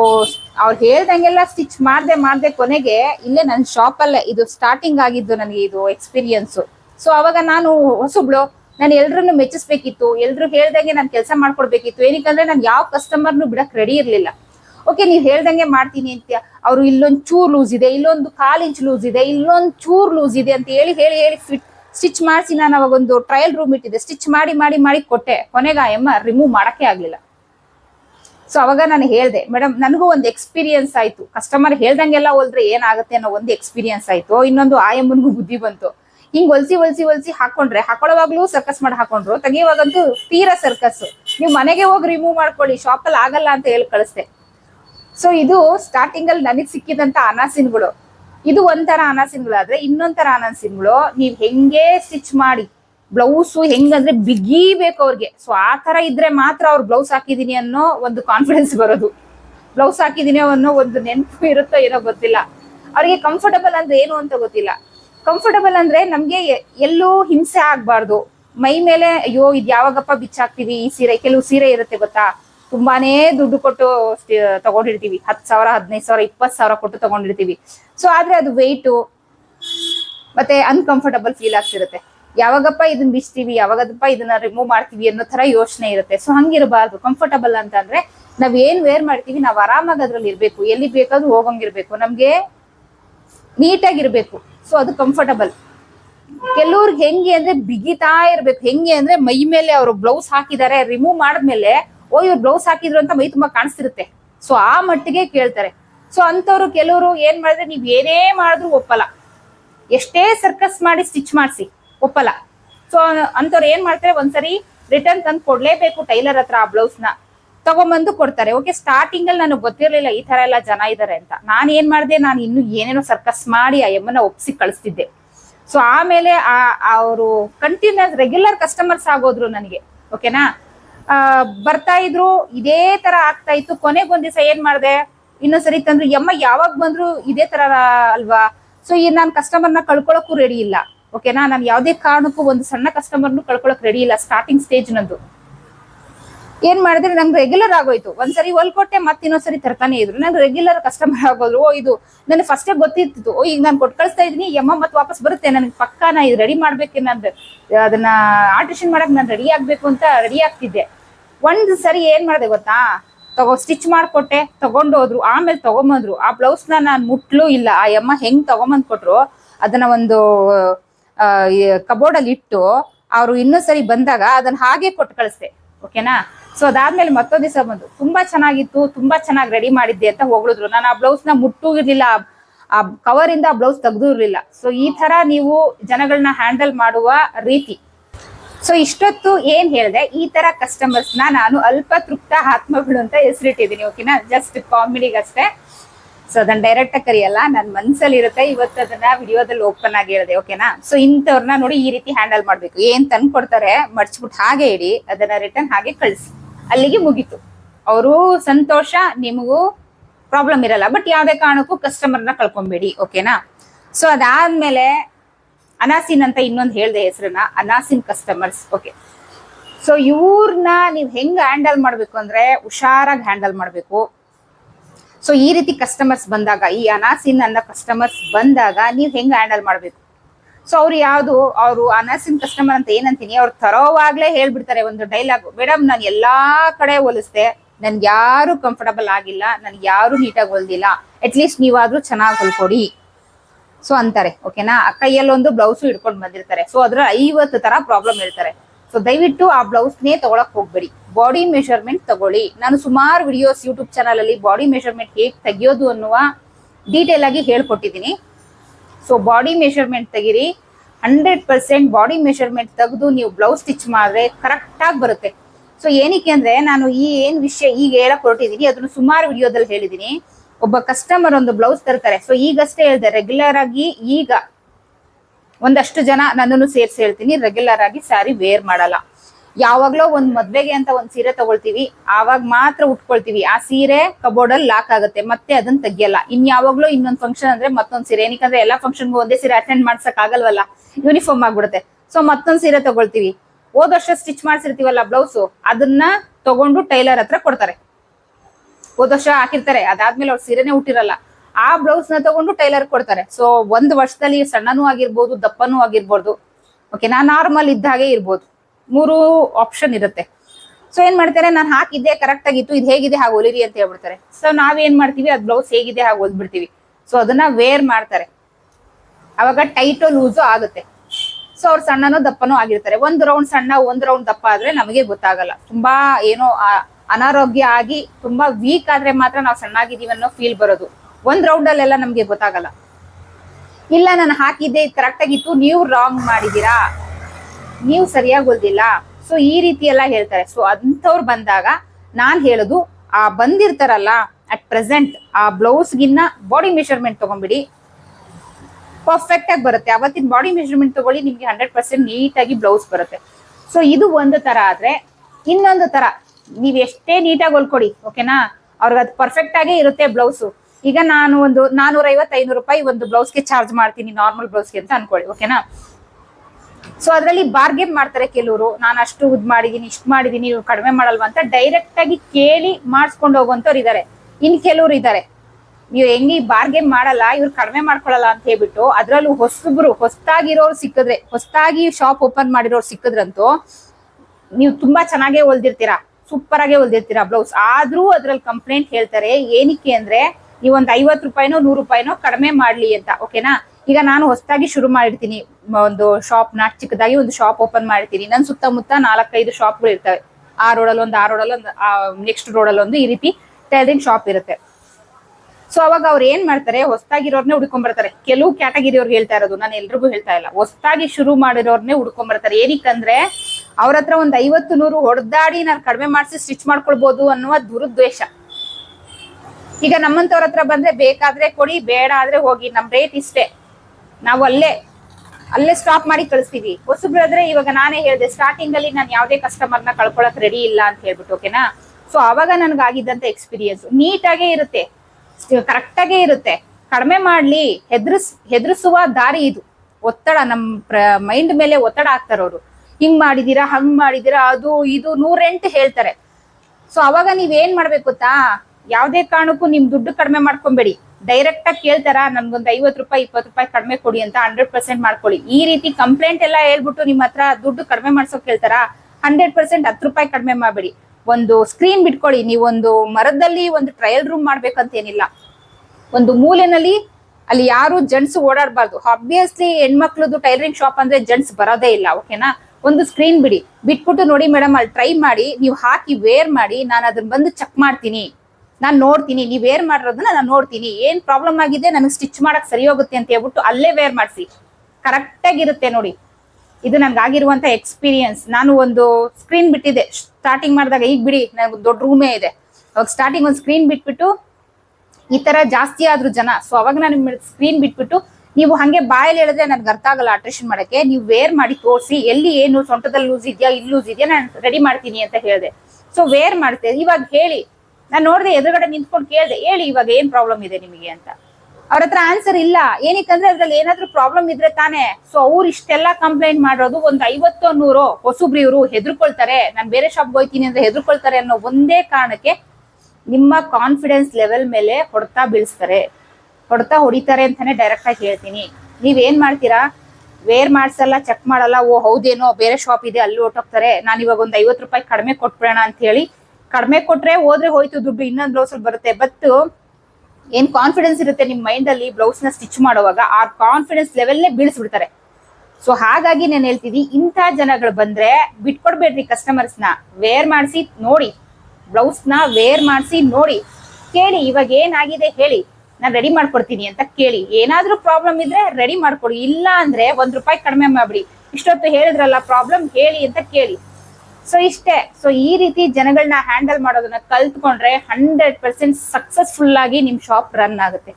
ಅವ್ರು ಹೇಳ್ದಂಗೆಲ್ಲ ಸ್ಟಿಚ್ ಮಾಡ್ದೆ ಮಾಡ್ದೆ ಕೊನೆಗೆ ಇಲ್ಲೇ ನನ್ನ ಶಾಪಲ್ಲೇ ಇದು ಸ್ಟಾರ್ಟಿಂಗ್ ಆಗಿದ್ದು ನನಗೆ ಇದು ಎಕ್ಸ್ಪೀರಿಯನ್ಸ್ ಸೊ ಅವಾಗ ನಾನು ಹೊಸಬ್ಳು, ನಾನು ಎಲ್ರನ್ನು ಮೆಚ್ಚಿಸ್ಬೇಕಿತ್ತು. ಎಲ್ರು ಹೇಳ್ದಂಗೆ ನಾನು ಕೆಲಸ ಮಾಡ್ಕೊಡ್ಬೇಕಿತ್ತು. ಏನಕ್ಕಂದ್ರೆ ನಾನು ಯಾವ ಕಸ್ಟಮರ್ನು ಬಿಡಕ್ ರೆಡಿ ಇರ್ಲಿಲ್ಲ. ಓಕೆ ನೀವು ಹೇಳ್ದಂಗೆ ಮಾಡ್ತೀನಿ ಅಂತ ಅವರು ಇಲ್ಲೊಂದು ಚೂರ್ ಲೂಸ್ ಇದೆ, ಇಲ್ಲೊಂದು ಕಾಲ್ ಇಂಚ್ ಲೂಸ್ ಇದೆ ಇಲ್ಲೊಂದು ಚೂರ್ ಲೂಸ್ ಇದೆ ಅಂತ ಹೇಳಿ ಹೇಳಿ ಹೇಳಿ ಫಿಟ್ ಸ್ಟಿಚ್ ಮಾಡಿಸಿ ನಾನು ಅವಾಗ ಒಂದು ಟ್ರಯಲ್ ರೂಮ್ ಇಟ್ಟಿದೆ ಸ್ಟಿಚ್ ಮಾಡಿ ಮಾಡಿ ಮಾಡಿ ಕೊಟ್ಟೆ. ಕೊನೆಗೆ ಆ ಎಮ್ಮ ರಿಮೂವ್ ಮಾಡಕ್ಕೆ ಆಗ್ಲಿಲ್ಲ. ಸೊ ಅವಾಗ ನಾನು ಹೇಳ್ದೆ ಮೇಡಮ್ ನನಗೂ ಒಂದು ಎಕ್ಸ್ಪೀರಿಯನ್ಸ್ ಆಯ್ತು. ಕಸ್ಟಮರ್ ಹೇಳ್ದಂಗೆಲ್ಲ ಹೋಲ್ದ್ರೆ ಏನಾಗುತ್ತೆ ಅನ್ನೋ ಒಂದು ಎಕ್ಸ್ಪೀರಿಯನ್ಸ್ ಆಯ್ತು. ಇನ್ನೊಂದು ಆಯಮ್ಮನಿಗೂ ಬುದ್ಧಿ ಬಂತು. ಹಿಂಗ್ ಹೊಲ್ಸಿ ಹೊಲ್ಸಿ ಹೊಲ್ಸಿ ಹಾಕೊಂಡ್ರೆ, ಹಾಕೊಳ್ಳೋವಾಗ್ಲೂ ಸರ್ಕಸ್ ಮಾಡಿ ಹಾಕೊಂಡ್ರು. ತೆಗಿಯುವಾಗಂತೂ ತೀರಾ ಸರ್ಕಸ್ ನೀವು ಮನೆಗೆ ಹೋಗಿ ರಿಮೂವ್ ಮಾಡ್ಕೊಳ್ಳಿ ಶಾಪಲ್ಲಿ ಆಗಲ್ಲ ಅಂತ ಹೇಳಿ ಕಳಿಸ್ದೆ. ಸೊ ಇದು ಸ್ಟಾರ್ಟಿಂಗ್ ಅಲ್ಲಿ ನನಗೆ ಸಿಕ್ಕಿದಂತ ಅನಾಸಿನ್ಗಳು. ಇದು ಒಂಥರ ಅನಾಸಿನ್ಗಳಾದ್ರೆ ಇನ್ನೊಂಥರ ಅನಾಸಿನ್ಗಳು. ನೀವ್ ಹೆಂಗೆ ಸ್ಟಿಚ್ ಮಾಡಿ ಬ್ಲೌಸ್ ಹೆಂಗಂದ್ರೆ ಬಿಗಿಬೇಕು ಅವ್ರಿಗೆ. ಸೊ ಆ ತರ ಇದ್ರೆ ಮಾತ್ರ ಅವ್ರು ಬ್ಲೌಸ್ ಹಾಕಿದೀನಿ ಅನ್ನೋ ಒಂದು ಕಾನ್ಫಿಡೆನ್ಸ್ ಬರೋದು. ಬ್ಲೌಸ್ ಹಾಕಿದೀನಿ ಅನ್ನೋ ಒಂದು ನೆನಪು ಇರುತ್ತೋ ಏನೋ ಗೊತ್ತಿಲ್ಲ. ಅವ್ರಿಗೆ ಕಂಫರ್ಟಬಲ್ ಅಂದ್ರೆ ಏನು ಅಂತ ಗೊತ್ತಿಲ್ಲ. ಕಂಫರ್ಟಬಲ್ ಅಂದ್ರೆ ನಮ್ಗೆ ಎಲ್ಲೂ ಹಿಂಸೆ ಆಗ್ಬಾರ್ದು. ಮೈ ಮೇಲೆ, ಅಯ್ಯೋ ಇದ್ ಯಾವಾಗಪ್ಪ ಬಿಚ್ಚಾಕ್ತಿವಿ ಈ ಸೀರೆ, ಕೆಲವು ಸೀರೆ ಇರುತ್ತೆ ಗೊತ್ತಾ? ತುಂಬಾನೇ ದುಡ್ಡು ಕೊಟ್ಟು ತಗೊಂಡಿರ್ತೀವಿ. ಹತ್ತು ಸಾವಿರ, ಹದಿನೈದು ಸಾವಿರ, ಇಪ್ಪತ್ತು ಸಾವಿರ ಕೊಟ್ಟು ತಗೊಂಡಿರ್ತೀವಿ. ಸೊ ಆದ್ರೆ ಅದು ವೆಯ್ಟು ಮತ್ತೆ ಅನ್ಕಂಫರ್ಟಬಲ್ ಫೀಲ್ ಆಗ್ತಿರುತ್ತೆ. ಯಾವಾಗಪ್ಪ ಇದನ್ನ ಬಿಚ್ತೀವಿ, ಯಾವಾಗದಪ್ಪ ಇದನ್ನ ರಿಮೂವ್ ಮಾಡ್ತೀವಿ ಅನ್ನೋ ತರ ಯೋಚನೆ ಇರುತ್ತೆ. ಸೊ ಹಂಗಿರಬಾರ್ದು. ಕಂಫರ್ಟಬಲ್ ಅಂತಂದ್ರೆ ನಾವ್ ಏನ್ ವೇರ್ ಮಾಡ್ತೀವಿ, ನಾವ್ ಆರಾಮಾಗಿ ಅದ್ರಲ್ಲಿ ಇರ್ಬೇಕು. ಎಲ್ಲಿ ಬೇಕಾದ್ರೂ ಹೋಗಂಗಿರ್ಬೇಕು. ನಮ್ಗೆ ನೀಟಾಗಿರ್ಬೇಕು ಸೊ ಅದು ಕಂಫರ್ಟಬಲ್ ಕೆಲವ್ರಿಗೆ ಹೆಂಗೆ ಅಂದ್ರೆ ಬಿಗಿತಾ ಇರ್ಬೇಕು. ಹೆಂಗೆ ಅಂದ್ರೆ ಮೈ ಮೇಲೆ ಅವರು ಬ್ಲೌಸ್ ಹಾಕಿದ್ದಾರೆ ರಿಮೂವ್ ಮಾಡಿದ್ಮೇಲೆ ಓ ಇವ್ರು ಬ್ಲೌಸ್ ಹಾಕಿದ್ರು ಅಂತ ಮೈ ತುಂಬಾ ಕಾಣಿಸ್ತಿರುತ್ತೆ. ಸೊ ಆ ಮಟ್ಟಿಗೆ ಕೇಳ್ತಾರೆ. ಸೊ ಅಂತವ್ರು ಕೆಲವರು ಏನ್ ಮಾಡಿದ್ರೆ ನೀವ್ ಏನೇ ಮಾಡಿದ್ರು ಒಪ್ಪಲ್ಲ. ಎಷ್ಟೇ ಸರ್ಕಸ್ ಮಾಡಿ ಸ್ಟಿಚ್ ಮಾಡಿಸಿ, ಒಪ್ಪಲ್ಲ. ಸೊ ಅಂತವ್ರು ಏನ್ ಮಾಡ್ತಾರೆ? ಒಂದ್ಸರಿ ರಿಟರ್ನ್ ತಂದು ಕೊಡ್ಲೇಬೇಕು ಟೈಲರ್ ಹತ್ರ ಆ ಬ್ಲೌಸ್ನ. ತಗೊಂಬಂದು ಕೊಡ್ತಾರೆ. ಓಕೆ ಸ್ಟಾರ್ಟಿಂಗ್ ಅಲ್ಲಿ ನನಗೆ ಗೊತ್ತಿರಲಿಲ್ಲ ಈ ತರ ಎಲ್ಲ ಜನ ಇದಾರೆ ಅಂತ. ನಾನು ಏನ್ ಮಾಡಿದೆ? ನಾನು ಇನ್ನು ಏನೇನೋ ಸರ್ಕಸ್ ಮಾಡಿ ಆ ಎಮ್ಮನ್ನ ಒಪ್ಸಿ ಕಳಿಸ್ತಿದ್ದೆ. ಸೊ ಆಮೇಲೆ ಆ ಅವರು ಕಂಟಿನ್ಯೂಸ್ ರೆಗ್ಯುಲರ್ ಕಸ್ಟಮರ್ಸ್ ಆಗೋದ್ರು ನನಗೆ. ಓಕೆನಾ ಬರ್ತಾ ಇದ್ರು, ಇದೇ ತರ ಆಗ್ತಾ ಇತ್ತು. ಕೊನೆಗೊಂದ್ ದಿವಸ ಏನ್ ಮಾಡಿದೆ? ಇನ್ನೊಂದ್ಸರಿ ತಂದ್ರು ಎಮ್ಮ ಯಾವಾಗ ಬಂದ್ರು ಇದೇ ತರ ಅಲ್ವಾ? ಸೊ ಈ ನಾನು ಕಸ್ಟಮರ್ನ ಕಳ್ಕೊಳಕ್ಕೂ ರೆಡಿ ಇಲ್ಲ. ಓಕೆನಾ ನಾನು ಯಾವುದೇ ಕಾರಣಕ್ಕೂ ಒಂದು ಸಣ್ಣ ಕಸ್ಟಮರ್ನು ಕಳ್ಕೊಳಕ್ ರೆಡಿ ಇಲ್ಲ ಸ್ಟಾರ್ಟಿಂಗ್ ಸ್ಟೇಜ್ ನಂದು. ಏನ್ ಮಾಡಿದ್ರೆ ನಂಗೆ ರೆಗ್ಯುಲರ್ ಆಗೋಯ್ತು. ಒಂದ್ಸರಿ ಹೊಲ್ಕೊಟ್ಟೆ ಮತ್ತೆ ಇನ್ನೊಂದ್ಸರಿ ತರ್ತಾನೆ ಇದ್ರು. ನಂಗೆ ರೆಗ್ಯುಲರ್ ಕಸ್ಟಮರ್ ಆಗೋದ್ರು. ಓ, ಇದು ನನಗೆ ಫಸ್ಟೇ ಗೊತ್ತಿತ್ತು. ಈಗ ನಾನು ಕೊಟ್ಟು ಕಳಿಸ್ತಾ ಇದೀನಿ ಯಮ್ಮ ಮತ್ತೆ ವಾಪಸ್ ಬರುತ್ತೆ. ನನಗೆ ಪಕ್ಕ ನಾ ಇದು ರೆಡಿ ಮಾಡ್ಬೇಕು ನಾನು ಅದನ್ನ ಆಲ್ಟ್ರೇಷನ್ ಮಾಡಕ್ ನಾನು ರೆಡಿ ಆಗ್ಬೇಕು ಅಂತ ರೆಡಿ ಆಗ್ತಿದ್ದೆ. ಒಂದ್ ಸರಿ ಏನ್ ಮಾಡಿದೆ ಗೊತ್ತಾ? ತಗೋ ಸ್ಟಿಚ್ ಮಾಡ್ಕೊಟ್ಟೆ. ತಗೊಂಡೋದ್ರು. ಆಮೇಲೆ ತಗೊಂಬಂದ್ರು. ಆ ಬ್ಲೌಸ್ನ ನಾನು ಮುಟ್ಲು ಇಲ್ಲ. ಆ ಯಮ್ಮ ಹೆಂಗ್ ತಗೊಂಬಂದ್ ಕೊಟ್ರು? ಅದನ್ನ ಒಂದು ಕಬೋರ್ಡ್ ಅಲ್ಲಿ ಇಟ್ಟು ಅವ್ರು ಇನ್ನೊಂದ್ಸರಿ ಬಂದಾಗ ಅದನ್ನ ಹಾಗೆ ಕೊಟ್ಟು ಕಳಿಸ್ದೆ ಓಕೆನಾ ಸೊ ಅದಾದ್ಮೇಲೆ ಮತ್ತೊಂದ್ ದಿವಸ ಬಂದು, ತುಂಬಾ ಚೆನ್ನಾಗಿತ್ತು, ತುಂಬಾ ಚೆನ್ನಾಗಿ ರೆಡಿ ಮಾಡಿದ್ದೆ ಅಂತ ಹೊಗಳಿದ್ರು. ನಾನು ಆ ಬ್ಲೌಸ್ನ ಇರ್ಲಿಲ್ಲ ಆ- ಕವರ್ ಇಂದ ಆ ಬ್ಲೌಸ್ ತೆಗೆದು ಇರ್ಲಿಲ್ಲ. ಸೊ ಈ ತರ ನೀವು ಜನಗಳನ್ನ ಹ್ಯಾಂಡಲ್ ಮಾಡುವ ರೀತಿ. ಸೊ ಇಷ್ಟೊತ್ತು ಏನ್ ಹೇಳಿದೆ, ಈ ತರ ಕಸ್ಟಮರ್ಸ್ನ ನಾನು ಅಲ್ಪ ತೃಪ್ತ ಆತ್ಮಗಳು ಅಂತ ಹೆಸರಿಟ್ಟಿದ್ದೀನಿ ಓಕೆನಾ ಜಸ್ಟ್ ಕಾಮಿಡಿಗಷ್ಟೇ ಸೊ ಅದನ್ನ ಡೈರೆಕ್ಟ್ ಆಗಿ ಕರಿಯಲ್ಲ ನನ್ನ ಮನ್ಸಲ್ಲಿ ಇರುತ್ತೆ ಇವತ್ತು ಅದನ್ನ ವಿಡಿಯೋದಲ್ಲಿ ಓಪನ್ ಆಗಿ ಹೇಳಿದೆ ಓಕೆನಾ ಸೊ ಇಂಥವ್ರನ್ನ ನೋಡಿ ಈ ರೀತಿ ಹ್ಯಾಂಡಲ್ ಮಾಡ್ಬೇಕು. ಏನ್ ತಂದು ಕೊಡ್ತಾರೆ ಮಡ್ಚ್ಬಿಟ್ಟು ಹಾಗೆ ಇಡಿ, ಅದನ್ನ ರಿಟರ್ನ್ ಹಾಗೆ ಕಳಿಸಿ. ಅಲ್ಲಿಗೆ ಮುಗೀತು. ಅವರು ಸಂತೋಷ, ನಿಮಗೂ ಪ್ರಾಬ್ಲಮ್ ಇರಲ್ಲ. ಬಟ್ ಯಾವುದೇ ಕಾರಣಕ್ಕೂ ಕಸ್ಟಮರ್ನ ಕಳ್ಕೊಂಬೇಡಿ ಓಕೆನಾ ಸೊ ಅದಾದ್ಮೇಲೆ ಅನಾಸಿನ್ ಅಂತ ಇನ್ನೊಂದು ಹೇಳಿದೆ ಹೆಸರನ್ನ, ಅನಾಸಿನ್ ಕಸ್ಟಮರ್ಸ್ ಓಕೆ ಸೊ ಇವ್ರನ್ನ ನೀವು ಹೆಂಗ್ ಹ್ಯಾಂಡಲ್ ಮಾಡ್ಬೇಕು ಅಂದ್ರೆ ಹುಷಾರಾಗಿ ಹ್ಯಾಂಡಲ್ ಮಾಡ್ಬೇಕು. ಸೊ ಈ ರೀತಿ ಕಸ್ಟಮರ್ಸ್ ಬಂದಾಗ, ಈ ಅನಾಸಿನ್ ಅನ್ನೋ ಕಸ್ಟಮರ್ಸ್ ಬಂದಾಗ ನೀವು ಹೆಂಗ್ ಹ್ಯಾಂಡಲ್ ಮಾಡ್ಬೇಕು? ಸೊ ಅವ್ರು ಯಾವ್ದು, ಅವರು ಅನಾಸಿನ್ ಕಸ್ಟಮರ್ ಅಂತ ಏನಂತೀನಿ, ಅವ್ರು ತರೋವಾಗ್ಲೇ ಹೇಳ್ಬಿಡ್ತಾರೆ ಒಂದು ಡೈಲಾಗ್ ಮೇಡಮ್ ನಾನು ಎಲ್ಲಾ ಕಡೆ ಹೋಲಿಸ್ದೆ. ನನ್ಗೆ ಯಾರು ಕಂಫರ್ಟಬಲ್ ಆಗಿಲ್ಲ. ನನ್ಗೆ ಯಾರು ನೀಟಾಗಿ ಹೊಲ್ದಿಲ್ಲ. ಅಟ್ಲೀಸ್ಟ್ ನೀವಾದ್ರೂ ಚೆನ್ನಾಗಿ ಹೊಲ್ಕೊಡಿ. ಸೊ ಅಂತಾರೆ ಓಕೆನಾ ಕೈಯಲ್ಲೊಂದು ಬ್ಲೌಸು ಇಟ್ಕೊಂಡು ಬಂದಿರ್ತಾರೆ. ಸೊ ಅದ್ರ ಐವತ್ತು ತರ ಪ್ರಾಬ್ಲಮ್ ಹೇಳ್ತಾರೆ. ಸೊ ದಯವಿಟ್ಟು ಆ ಬ್ಲೌಸ್ನೇ ತಗೊಳಕ್ ಹೋಗ್ಬೇಡಿ. ಬಾಡಿ ಮೆಷರ್ಮೆಂಟ್ ತಗೊಳ್ಳಿ. ನಾನು ಸುಮಾರು ವಿಡಿಯೋಸ್ ಯೂಟ್ಯೂಬ್ ಚಾನಲ್ ಅಲ್ಲಿ ಬಾಡಿ ಮೆಷರ್ಮೆಂಟ್ ಹೇಗೆ ತೆಗಿಯೋದು ಅನ್ನುವ ಡೀಟೇಲ್ ಆಗಿ ಹೇಳ್ಕೊಟ್ಟಿದ್ದೀನಿ. ಸೊ ಬಾಡಿ ಮೆಷರ್ಮೆಂಟ್ ತೆಗಿರಿ. ಹಂಡ್ರೆಡ್ ಪರ್ಸೆಂಟ್ ಬಾಡಿ ಮೆಷರ್ಮೆಂಟ್ ತೆಗೆದು ನೀವು ಬ್ಲೌಸ್ ಸ್ಟಿಚ್ ಮಾಡಿದ್ರೆ ಕರೆಕ್ಟ್ ಆಗಿ ಬರುತ್ತೆ. ಸೊ ಏನಕ್ಕೆ ಅಂದ್ರೆ ನಾನು ಈ ಏನ್ ವಿಷಯ ಈಗ ಹೇಳಕ್ ಹೊರಟಿದ್ದೀನಿ ಅದನ್ನು ಸುಮಾರು ವಿಡಿಯೋದಲ್ಲಿ ಹೇಳಿದ್ದೀನಿ. ಒಬ್ಬ ಕಸ್ಟಮರ್ ಒಂದು ಬ್ಲೌಸ್ ತರ್ತಾರೆ. ಸೊ ಈಗಷ್ಟೇ ಹೇಳಿದೆ ರೆಗ್ಯುಲರ್ ಆಗಿ ಈಗ ಒಂದಷ್ಟು ಜನ ನನ್ನನ್ನು ಸೇರ್ಸಿ ಹೇಳ್ತೀನಿ ರೆಗ್ಯುಲರ್ ಆಗಿ ಸ್ಯಾರಿ ವೇರ್ ಮಾಡಲ್ಲ. ಯಾವಾಗ್ಲೋ ಒಂದ್ ಮದ್ವೆಗೆ ಅಂತ ಒಂದ್ ಸೀರೆ ತಗೊಳ್ತೀವಿ, ಆವಾಗ ಮಾತ್ರ ಉಟ್ಕೊಳ್ತೀವಿ. ಆ ಸೀರೆ ಕಬೋರ್ಡ್ ಅಲ್ಲಿ ಲಾಕ್ ಆಗುತ್ತೆ, ಮತ್ತೆ ಅದನ್ನ ತೆಗಿಯಲ್ಲ. ಇನ್ ಯಾವಾಗ್ಲೂ ಇನ್ನೊಂದ್ ಫಂಕ್ಷನ್ ಅಂದ್ರೆ ಮತ್ತೊಂದ್ ಸೀರೆ. ಏನಕ್ಕಂದ್ರೆ ಎಲ್ಲಾ ಫಂಕ್ಷನ್ಗೂ ಒಂದೇ ಸೀರೆ ಅಟೆಂಡ್ ಮಾಡ್ಸಕ್ ಆಗಲ್ವಲ್ಲ ಯೂನಿಫಾರ್ಮ್ ಆಗ್ಬಿಡುತ್ತೆ. ಸೊ ಮತ್ತೊಂದ್ ಸೀರೆ ತಗೊಳ್ತೀವಿ. ಹೋದ ವರ್ಷ ಸ್ಟಿಚ್ ಮಾಡ್ಸಿರ್ತೀವಲ್ಲ ಬ್ಲೌಸ್ ಅದನ್ನ ತಗೊಂಡು ಟೈಲರ್ ಹತ್ರ ಕೊಡ್ತಾರೆ. ಹೋದ ವರ್ಷ ಹಾಕಿರ್ತಾರೆ, ಅದಾದ್ಮೇಲೆ ಅವ್ರ ಸೀರೆನೆ ಹುಟ್ಟಿರಲ್ಲ ಆ ಬ್ಲೌಸ್ನ ತಗೊಂಡು ಟೈಲರ್ ಕೊಡ್ತಾರೆ. ಸೊ ಒಂದ್ ವರ್ಷದಲ್ಲಿ ಸಣ್ಣನೂ ಆಗಿರ್ಬೋದು, ದಪ್ಪನೂ ಆಗಿರ್ಬೋದು ಓಕೆ ನಾ ನಾರ್ಮಲ್ ಇದ್ದಾಗೆ ಇರ್ಬೋದು. ಮೂರು ಆಪ್ಷನ್ ಇರುತ್ತೆ. ಸೊ ಏನ್ ಮಾಡ್ತಾರೆ? ನಾನು ಹಾಕಿದ್ದೆ ಕರೆಕ್ಟ್ ಆಗಿತ್ತು, ಇದು ಹೇಗಿದೆ, ಹಾಗೆ ಹೊಲಿರಿ ಅಂತ ಹೇಳ್ಬಿಡ್ತಾರೆ. ಸೊ ನಾವೇನ್ ಮಾಡ್ತೀವಿ? ಅದ್ ಬ್ಲೌಸ್ ಹೇಗಿದೆ, ಹಾಗೆ ಹೊಲ್ದ್ಬಿಡ್ತೀವಿ ಸೊ ಅದನ್ನ ವೇರ್ ಮಾಡ್ತಾರೆ. ಅವಾಗ ಟೈಟು ಲೂಸು ಆಗುತ್ತೆ. ಸೊ ಅವ್ರು ಸಣ್ಣನೋ ದಪ್ಪನೋ ಆಗಿರ್ತಾರೆ. ಒಂದ್ ರೌಂಡ್ ಸಣ್ಣ, ಒಂದ್ ರೌಂಡ್ ದಪ್ಪ ಆದ್ರೆ ನಮಗೆ ಗೊತ್ತಾಗಲ್ಲ. ತುಂಬಾ ಏನೋ ಅನಾರೋಗ್ಯ ಆಗಿ, ತುಂಬಾ ವೀಕ್ ಆದ್ರೆ ಮಾತ್ರ ನಾವು ಸಣ್ಣಾಗಿದ್ದೀವಿ ಅನ್ನೋ ಫೀಲ್ ಬರೋದು. ಒಂದ್ ರೌಂಡ್ ಅಲ್ಲೆಲ್ಲ ನಮ್ಗೆ ಗೊತ್ತಾಗಲ್ಲ. ಇಲ್ಲ, ನಾನು ಹಾಕಿದ್ದೆ ಕರೆಕ್ಟ್ ಆಗಿತ್ತು, ನೀವು ರಾಂಗ್ ಮಾಡಿದೀರಾ ನೀವು ಸರಿಯಾಗಿ ಹೊಲ್ದಿಲ್ಲ ಸೊ ಈ ರೀತಿ ಎಲ್ಲ ಹೇಳ್ತಾರೆ. ಸೊ ಅಂಥವ್ರು ಬಂದಾಗ ನಾನ್ ಹೇಳೋದು, ಆ ಬಂದಿರ್ತಾರಲ್ಲ ಅಟ್ ಪ್ರೆಸೆಂಟ್ ಆ ಬ್ಲೌಸ್ಗಿನ್ನ ಬಾಡಿ ಮೆಷರ್ಮೆಂಟ್ ತಗೊಂಡ್ಬಿಡಿ. ಪರ್ಫೆಕ್ಟ್ ಆಗಿ ಬರುತ್ತೆ. ಅವತ್ತಿನ ಬಾಡಿ ಮೆಷರ್ಮೆಂಟ್ ತಗೊಳ್ಳಿ, ನಿಮ್ಗೆ ಹಂಡ್ರೆಡ್ ಪರ್ಸೆಂಟ್ ನೀಟಾಗಿ ಬ್ಲೌಸ್ ಬರುತ್ತೆ. ಸೊ ಇದು ಒಂದು ತರ ಆದ್ರೆ, ಇನ್ನೊಂದು ತರ, ನೀವು ಎಷ್ಟೇ ನೀಟಾಗಿ ಹೊಲ್ಕೊಡಿ ಓಕೆನಾ ಅವ್ರಿಗೆ ಅದು ಪರ್ಫೆಕ್ಟ್ ಆಗೇ ಇರುತ್ತೆ ಬ್ಲೌಸು. ಈಗ ನಾನು ಒಂದು ನಾನೂರ ಐವತ್ತು ಐನೂರು ರೂಪಾಯಿ ಒಂದು ಬ್ಲೌಸ್ಗೆ ಚಾರ್ಜ್ ಮಾಡ್ತೀನಿ ನಾರ್ಮಲ್ ಬ್ಲೌಸ್ಗೆ ಅಂತ ಅನ್ಕೊಳ್ಳಿ ಓಕೆನಾ ಸೊ ಅದರಲ್ಲಿ ಬಾರ್ಗೇನ್ ಮಾಡ್ತಾರೆ ಕೆಲವರು. ನಾನು ಅಷ್ಟು ಇದ್ ಮಾಡಿದೀನಿ, ಇಷ್ಟು ಮಾಡಿದೀನಿ ನೀವು ಕಡಿಮೆ ಮಾಡಲ್ವಾ? ಅಂತ ಡೈರೆಕ್ಟ್ ಆಗಿ ಕೇಳಿ ಮಾಡಿಸ್ಕೊಂಡು ಹೋಗುವಂತವ್ರು ಇದಾರೆ. ಇನ್ ಕೆಲವ್ರು ಇದಾರೆ. ನೀವು ಹೆಂಗಿ ಬಾರ್ಗೇನ್ ಮಾಡಲ್ಲ? ಇವ್ರು ಕಡಿಮೆ ಮಾಡ್ಕೊಳಲ್ಲ ಅಂತ ಹೇಳ್ಬಿಟ್ಟು ಅದ್ರಲ್ಲೂ ಹೊಸಬ್ರು, ಹೊಸ್ತಾಗಿರೋರು ಸಿಕ್ಕಿದ್ರೆ, ಹೊಸ್ತಾಗಿ ಶಾಪ್ ಓಪನ್ ಮಾಡಿರೋರು ಸಿಕ್ಕಿದ್ರಂತೂ ನೀವು ತುಂಬಾ ಚೆನ್ನಾಗೇ ಹೊಲ್ದಿರ್ತೀರಾ? ಸೂಪರ್ ಆಗೇ ಹೊಲ್ದಿರ್ತೀರಾ ಬ್ಲೌಸ್ ಆದ್ರೂ ಅದ್ರಲ್ಲಿ ಕಂಪ್ಲೇಂಟ್ ಹೇಳ್ತಾರೆ, ಏನಕ್ಕೆ ಅಂದ್ರೆ ನೀವು ಒಂದು ಐವತ್ ರೂಪಾಯಿನೋ ನೂರು ರೂಪಾಯಿನೋ ಕಡಿಮೆ ಮಾಡ್ಲಿ ಅಂತ. ಓಕೆನಾ ಈಗ ನಾನು ಹೊಸದಾಗಿ ಶುರು ಮಾಡಿರ್ತೀನಿ. ಒಂದು ಶಾಪ್ ನಾಟ್ ಚಿಕ್ಕದಾಗಿ ಒಂದು ಶಾಪ್ ಓಪನ್ ಮಾಡ್ತೀನಿ ನನ್ನ ಸುತ್ತಮುತ್ತ ನಾಲ್ಕೈದು ಶಾಪ್ಗಳು ಇರ್ತವೆ. ಆ ರೋಡಲ್ಲಿ ಒಂದು, ಆ ರೋಡಲ್ಲಿ ಒಂದು ನೆಕ್ಸ್ಟ್ ರೋಡಲ್ಲಿ ಒಂದು ಈ ರೀತಿ ಟೈಲರಿಂಗ್ ಶಾಪ್ ಇರುತ್ತೆ. ಸೊ ಅವಾಗ ಅವ್ರು ಏನ್ ಮಾಡ್ತಾರೆ? ಹೊಸ್ತಾಗಿರೋರ್ನೇ ಹುಡ್ಕೊಂಡ್ ಬರ್ತಾರೆ. ಕೆಲವು ಕ್ಯಾಟಗಿರಿ ಅವ್ರಿಗೆ ಹೇಳ್ತಾ ಇರೋದು, ನಾನು ಎಲ್ರಿಗೂ ಹೇಳ್ತಾ ಇಲ್ಲ. ಹೊಸ್ತಾಗಿ ಶುರು ಮಾಡಿರೋರ್ನೇ ಹುಡ್ಕೊಂಡ್ ಬರ್ತಾರೆ. ಏನಕ್ಕಂದ್ರೆ, ಅವ್ರ ಹತ್ರ ಒಂದ್ ಐವತ್ತು ನೂರು ಹೊಡೆದಾಡಿ ನಾನು ಕಡಿಮೆ ಮಾಡಿಸಿ ಸ್ಟಿಚ್ ಮಾಡ್ಕೊಳ್ಬಹುದು ಅನ್ನುವ ದುರುದ್ದೇಶ. ಈಗ ನಮ್ಮಂತವ್ರ ಹತ್ರ ಬಂದ್ರೆ ಬೇಕಾದ್ರೆ ಕೊಡಿ, ಬೇಡ ಆದ್ರೆ ಹೋಗಿ. ನಮ್ ರೇಟ್ ಇಷ್ಟೇ. ನಾವು ಅಲ್ಲೇ ಅಲ್ಲೇ ಸ್ಟಾಪ್ ಮಾಡಿ ಕಳಿಸ್ತೀವಿ. ಹೊಸಬ್ರಾದ್ರೆ ಇವಾಗ ನಾನೇ ಹೇಳಿದೆ ಸ್ಟಾರ್ಟಿಂಗ್ ಅಲ್ಲಿ ನಾನು ಯಾವುದೇ ಕಸ್ಟಮರ್ನ ಕಳ್ಕೊಳಕ್ ರೆಡಿ ಇಲ್ಲ ಅಂತ ಹೇಳ್ಬಿಟ್ಟು ಓಕೆನಾ ಸೊ ಅವಾಗ ನನ್ಗಾಗಿದ್ದಂತ ಎಕ್ಸ್ಪೀರಿಯನ್ಸ್ ನೀಟಾಗೇ ಇರುತ್ತೆ. ಕರೆಕ್ಟ್ ಆಗೇ ಇರುತ್ತೆ. ಕಡಿಮೆ ಮಾಡ್ಲಿ, ಹೆದರ್ಸ್, ಹೆದ್ರಿಸುವ ದಾರಿ ಇದು. ಒತ್ತಡ ನಮ್ಮ ಮೈಂಡ್ ಮೇಲೆ ಒತ್ತಡ ಹಾಕ್ತಾರೆ ಅವರು. ಹಿಂಗ್ ಮಾಡಿದೀರಾ, ಹಂಗ್ ಮಾಡಿದೀರಾ, ಅದು, ಇದು ನೂರೆಂಟು ಹೇಳ್ತಾರೆ. ಸೊ ಅವಾಗ ನೀವೇನ್ ಮಾಡ್ಬೇಕು ಗೊತ್ತಾ? ಯಾವ್ದೇ ಕಾರಣಕ್ಕೂ ನಿಮ್ ದುಡ್ಡು ಕಡಿಮೆ ಮಾಡ್ಕೊಂಬೇಡಿ. ಡೈರೆಕ್ಟ್ ಆಗಿ ಕೇಳ್ತಾರ ನನ್ಗೊಂದು ಐವತ್ ರೂಪಾಯಿ, ಇಪ್ಪತ್ತು ರೂಪಾಯಿ ಕಡಿಮೆ ಕೊಡಿ ಅಂತ ಹಂಡ್ರೆಡ್ ಪರ್ಸೆಂಟ್ ಮಾಡ್ಕೊಳ್ಳಿ. ಈ ರೀತಿ ಕಂಪ್ಲೇಂಟ್ ಎಲ್ಲ ಹೇಳ್ಬಿಟ್ಟು ನಿಮ್ಮ ಹತ್ರ ದುಡ್ಡು ಕಡಿಮೆ ಮಾಡ್ಸೋಕ್ ಕೇಳ್ತಾರ ಹಂಡ್ರೆಡ್ ಪರ್ಸೆಂಟ್ ಹತ್ತು ರೂಪಾಯಿ ಕಡಿಮೆ ಮಾಡಬೇಡಿ. ಒಂದು ಸ್ಕ್ರೀನ್ ಬಿಟ್ಕೊಳ್ಳಿ, ನೀವೊಂದು ಮರದಲ್ಲಿ ಒಂದು ಟ್ರಯಲ್ ರೂಮ್ ಮಾಡ್ಬೇಕಂತ ಏನಿಲ್ಲ ಒಂದು ಮೂಲೆನಲ್ಲಿ ಅಲ್ಲಿ ಯಾರು ಜೆಂಟ್ಸ್ ಓಡಾಡಬಾರ್ದು. ಆಬ್ವಿಯಸ್ಲಿ ಹೆಣ್ಮಕ್ಳದ್ದು ಟೈಲರಿಂಗ್ ಶಾಪ್ ಅಂದ್ರೆ ಜೆಂಟ್ಸ್ ಬರೋದೇ ಇಲ್ಲ ಓಕೆನಾ ಒಂದು ಸ್ಕ್ರೀನ್ ಬಿಡಿ. ಬಿಟ್ಬಿಟ್ಟು ನೋಡಿ ಮೇಡಮ್ ಅಲ್ಲಿ ಟ್ರೈ ಮಾಡಿ, ನೀವು ಹಾಕಿ ವೇರ್ ಮಾಡಿ, ನಾನು ಅದನ್ನ ಬಂದು ಚೆಕ್ ಮಾಡ್ತೀನಿ. ನಾನು ನೋಡ್ತೀನಿ, ನೀವು ವೇರ್ ಮಾಡಿರೋದನ್ನ ನಾನು ನೋಡ್ತೀನಿ. ಏನ್ ಪ್ರಾಬ್ಲಮ್ ಆಗಿದೆ? ನನಗೆ ಸ್ಟಿಚ್ ಮಾಡಕ್ ಸರಿ ಹೋಗುತ್ತೆ ಅಂತ ಹೇಳ್ಬಿಟ್ಟು ಅಲ್ಲೇ ವೇರ್ ಮಾಡಿಸಿ. ಕರೆಕ್ಟ್ ಆಗಿರುತ್ತೆ ನೋಡಿ. ಇದು ನನ್ಗೆ ಆಗಿರುವಂತ ಎಕ್ಸ್ಪೀರಿಯನ್ಸ್ ನಾನು ಒಂದು ಸ್ಕ್ರೀನ್ ಬಿಟ್ಟಿದ್ದೆ. ಸ್ಟಾರ್ಟಿಂಗ್ ಮಾಡಿದಾಗ, ಈಗ ಬಿಡಿ ನನಗೆ ದೊಡ್ಡ ರೂಮೇ ಇದೆ. ಅವಾಗ ಸ್ಟಾರ್ಟಿಂಗ್ ಒಂದು ಸ್ಕ್ರೀನ್ ಬಿಟ್ಬಿಟ್ಟು, ಈ ತರ ಜಾಸ್ತಿ ಆದ್ರು ಜನ ಸೊ ಅವಾಗ ನಾನು ಸ್ಕ್ರೀನ್ ಬಿಟ್ಬಿಟ್ಟು, ನೀವು ಹಂಗೆ ಬಾಯಲ್ಲಿ ಹೇಳಿದ್ರೆ ನನ್ಗೆ ಅರ್ಥ ಆಗಲ್ಲ ಆಲ್ಟ್ರೇಷನ್ ಮಾಡಕ್ಕೆ. ನೀವು ವೇರ್ ಮಾಡಿ ತೋರಿಸಿ, ಎಲ್ಲಿ ಏನು, ಸೊಂಟದಲ್ಲಿ ಲೂಸ್ ಇದೆಯಾ ಇಲ್ಲಿ ಲೂಸ್ ಇದೆಯಾ, ನಾನು ರೆಡಿ ಮಾಡ್ತೀನಿ ಅಂತ ಹೇಳಿದೆ. ಸೊ ವೇರ್ ಮಾಡ್ತೇವೆ ಇವಾಗ ಹೇಳಿ ನಾನು ನೋಡಿದೆ ಎದುರುಗಡೆ ನಿಂತ್ಕೊಂಡು ಕೇಳಿದೆ, ಹೇಳಿ ಇವಾಗ ಏನ್ ಪ್ರಾಬ್ಲಮ್ ಇದೆ ನಿಮಗೆ ಅಂತ? ಅವ್ರ ಹತ್ರ ಆನ್ಸರ್ ಇಲ್ಲ. ಏನಕ್ಕಂದ್ರೆ ಅದ್ರಲ್ಲಿ ಏನಾದ್ರೂ ಪ್ರಾಬ್ಲಮ್ ಇದ್ರೆ ತಾನೇ. ಸೊ ಅವ್ರು ಇಷ್ಟೆಲ್ಲ ಕಂಪ್ಲೇಂಟ್ ಮಾಡೋದು ಒಂದ್ ಐವತ್ತೋ ನೂರು ಹೊಸಬ್ರು ಇವರು ಹೆದರ್ಕೊಳ್ತಾರೆ. ನಾನು ಬೇರೆ ಶಾಪ್ ಹೋಗ್ತೀನಿ ಅಂದ್ರೆ ಹೆದರ್ಕೊಳ್ತಾರೆ ಅನ್ನೋ ಒಂದೇ ಕಾರಣಕ್ಕೆ ನಿಮ್ಮ ಕಾನ್ಫಿಡೆನ್ಸ್ ಲೆವೆಲ್ ಮೇಲೆ ಹೊಡ್ತಾ ಬೀಳಿಸ್ತಾರೆ. ಹೊಡ್ತಾ ಹೊಡಿತಾರೆ ಅಂತಾನೆ ಡೈರೆಕ್ಟ್ ಆಗಿ ಹೇಳ್ತೀನಿ. ನೀವ್ ಏನ್ ಮಾಡ್ತೀರಾ? ವೇರ್ ಮಾಡ್ಸಲ್ಲ ಚೆಕ್ ಮಾಡಲ್ಲ. ಓ, ಹೌದೇನೋ, ಬೇರೆ ಶಾಪ್ ಇದೆ, ಅಲ್ಲಿ ಹೊಟ್ಟೋಗ್ತಾರೆ ನಾನು ಇವಾಗ ಒಂದು ಐವತ್ತು ರೂಪಾಯಿ ಕಡಿಮೆ ಕೊಟ್ಬಿಡೋಣ ಅಂತ ಹೇಳಿ ಕಡಿಮೆ ಕೊಟ್ರೆ ಹೋದ್ರೆ ಹೋಯ್ತು, ದುಡ್ಡು ಇನ್ನೊಂದು ಬ್ಲೌಸ್ ಬರುತ್ತೆ. ಬಟ್ ಏನ್ ಕಾನ್ಫಿಡೆನ್ಸ್ ಇರುತ್ತೆ ನಿಮ್ ಮೈಂಡ್ ಅಲ್ಲಿ ಬ್ಲೌಸ್ನ ಸ್ಟಿಚ್ ಮಾಡುವಾಗ, ಆ ಕಾನ್ಫಿಡೆನ್ಸ್ ಲೆವೆಲ್ನೇ ಬೀಳಿಸ್ಬಿಡ್ತಾರೆ. ಸೊ ಹಾಗಾಗಿ ನಾನು ಹೇಳ್ತೀನಿ ಇಂಥ ಜನಗಳು ಬಂದ್ರೆ ಬಿಟ್ಕೊಡ್ಬೇಡ್ರಿ ಕಸ್ಟಮರ್ಸ್ನ. ವೇರ್ ಮಾಡಿಸಿ ನೋಡಿ. ಬ್ಲೌಸ್ನ ವೇರ್ ಮಾಡಿಸಿ ನೋಡಿ. ಕೇಳಿ, ಇವಾಗ ಏನಾಗಿದೆ ಹೇಳಿ. ನಾನು ರೆಡಿ ಮಾಡ್ಕೊಡ್ತೀನಿ ಅಂತ ಕೇಳಿ. ಏನಾದ್ರೂ ಪ್ರಾಬ್ಲಮ್ ಇದ್ರೆ ರೆಡಿ ಮಾಡ್ಕೊಡಿ. ಇಲ್ಲ ಅಂದ್ರೆ ಒಂದ್ ರೂಪಾಯಿ ಕಡಿಮೆ ಮಾಡ್ಬಿಡಿ. ಇಷ್ಟೊತ್ತು ಹೇಳಿದ್ರಲ್ಲ ಪ್ರಾಬ್ಲಮ್ ಹೇಳಿ ಅಂತ ಕೇಳಿ. ಸೊ ಇಷ್ಟೇ. ಸೊ ಈ ರೀತಿ ಜನಗಳನ್ನ ಹ್ಯಾಂಡಲ್ ಮಾಡೋದನ್ನ ಕಲ್ತ್ಕೊಂಡ್ರೆ ಹಂಡ್ರೆಡ್ ಪರ್ಸೆಂಟ್ ಸಕ್ಸಸ್ಫುಲ್ ಆಗಿ ನಿಮ್ ಶಾಪ್ ರನ್ ಆಗುತ್ತೆ.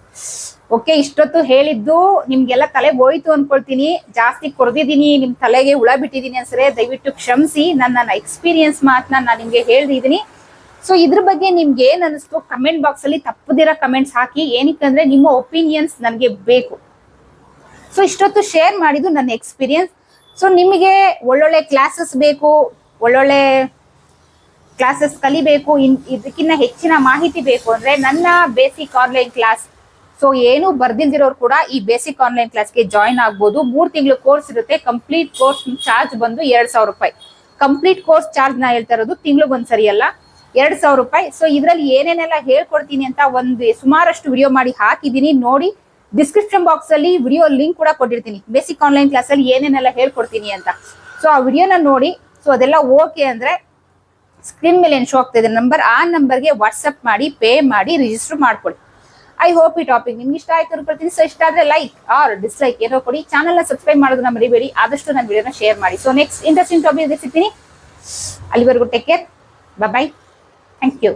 ಓಕೆ ಇಷ್ಟೊತ್ತು ಹೇಳಿದ್ದು ನಿಮ್ಗೆಲ್ಲ ತಲೆಗೆ ಹೋಯ್ತು ಅನ್ಕೊಳ್ತೀನಿ. ಜಾಸ್ತಿ ಕೊರ್ದಿದ್ದೀನಿ, ನಿಮ್ ತಲೆಗೆ ಹುಳ ಬಿಟ್ಟಿದ್ದೀನಿ ಅನ್ಸರೆ ದಯವಿಟ್ಟು ಕ್ಷಮಿಸಿ. ನನ್ನ ಎಕ್ಸ್ಪೀರಿಯನ್ಸ್ ಮಾತನ್ನ ನಾನು ನಿಮ್ಗೆ ಹೇಳ್ದಿದ್ದೀನಿ ಸೊ ಇದ್ರ ಬಗ್ಗೆ ನಿಮ್ಗೆ ಏನ್ ಅನಿಸ್ತು ಕಮೆಂಟ್ ಬಾಕ್ಸ್ ಅಲ್ಲಿ ತಪ್ಪದಿರೋ ಕಮೆಂಟ್ಸ್ ಹಾಕಿ. ಏನಕ್ಕಂದ್ರೆ ನಿಮ್ಮ ಒಪಿನಿಯನ್ಸ್ ನನಗೆ ಬೇಕು. ಸೊ ಇಷ್ಟೊತ್ತು ಶೇರ್ ಮಾಡಿದ್ದು ನನ್ನ ಎಕ್ಸ್ಪೀರಿಯನ್ಸ್ ಸೊ ನಿಮಗೆ ಒಳ್ಳೊಳ್ಳೆ ಕ್ಲಾಸಸ್ ಬೇಕು. ಒಳ್ಳೊಳ್ಳೆ ಕ್ಲಾಸಸ್ ಕಲಿಬೇಕು, ಇನ್ ಇದಕ್ಕಿನ್ನ ಹೆಚ್ಚಿನ ಮಾಹಿತಿ ಬೇಕು ಅಂದ್ರೆ ನನ್ನ ಬೇಸಿಕ್ ಆನ್ಲೈನ್ ಕ್ಲಾಸ್ ಸೊ ಏನು ಬರ್ದಿಲ್ದಿರೋರು ಕೂಡ ಈ ಬೇಸಿಕ್ ಆನ್ಲೈನ್ ಕ್ಲಾಸ್ಗೆ ಜಾಯಿನ್ ಆಗ್ಬೋದು. ಮೂರ್ ತಿಂಗಳು ಕೋರ್ಸ್ ಇರುತ್ತೆ. ಕಂಪ್ಲೀಟ್ ಕೋರ್ಸ್ ಚಾರ್ಜ್ ಬಂದು ಎರಡ್ ಸಾವಿರ ರೂಪಾಯಿ. ಕಂಪ್ಲೀಟ್ ಕೋರ್ಸ್ ಚಾರ್ಜ್ ನಾ ಹೇಳ್ತಾ ಇರೋದು ತಿಂಗ್ಳಿಗೊಂದ್ಸರಿ ಅಲ್ಲ. ಎರಡ್ ಸಾವಿರ ರೂಪಾಯಿ. ಸೊ ಇದ್ರಲ್ಲಿ ಏನೇನೆಲ್ಲ ಹೇಳ್ಕೊಡ್ತೀನಿ ಅಂತ ಒಂದು ಸುಮಾರಷ್ಟು ವಿಡಿಯೋ ಮಾಡಿ ಹಾಕಿದೀನಿ ನೋಡಿ ಡಿಸ್ಕ್ರಿಪ್ಷನ್ ಬಾಕ್ಸ್ ಅಲ್ಲಿ ವಿಡಿಯೋ ಲಿಂಕ್ ಕೂಡ ಕೊಟ್ಟಿರ್ತೀನಿ. ಬೇಸಿಕ್ ಆನ್ಲೈನ್ ಕ್ಲಾಸ್ ಅಲ್ಲಿ ಏನೇನೆಲ್ಲ ಹೇಳ್ಕೊಡ್ತೀನಿ ಅಂತ. ಸೊ ಆ ವಿಡಿಯೋನ ನೋಡಿ ಸೊ ಅದೆಲ್ಲ ಓಕೆ ಅಂದ್ರೆ ಸ್ಕ್ರೀನ್ ಮೇಲೆ ಏನು ಶೋ ಆಗ್ತಾ ನಂಬರ್ ಆ ನಂಬರ್ಗೆ ವಾಟ್ಸಪ್ ಮಾಡಿ ಪೇ ಮಾಡಿ ರಿಜಿಸ್ಟರ್ ಮಾಡ್ಕೊಳ್ಳಿ. ಐ ಹೋಪ್ ಈ ಟಾಪಿಕ್ ನಿಮ್ಗೆ ಇಷ್ಟ ಆಯ್ತು ಅನ್ಕೊಳ್ತೀನಿ. ಸೊ ಇಷ್ಟ ಆದ್ರೆ ಲೈಕ್ ಆರ್ ಡಿಸ್ಲೈಕ್ ಏನೋ ಕೊಡಿ. ಚಾನಲ್ನ ಸಬ್ಸ್ಕ್ರೈಬ್ ಮಾಡೋದನ್ನ ಮರಿಬೇಡಿ. ಆದಷ್ಟು ನನ್ನ ವಿಡಿಯೋನ ಶೇರ್ ಮಾಡಿ. ಸೊ ನೆಕ್ಸ್ಟ್ ಇಂಟ್ರೆಸ್ಟಿಂಗ್ ಟಾಪಿಕ್ ಸಿಗ್ತೀನಿ ಅಲ್ಲಿವರೆಗೂ take care bye thank you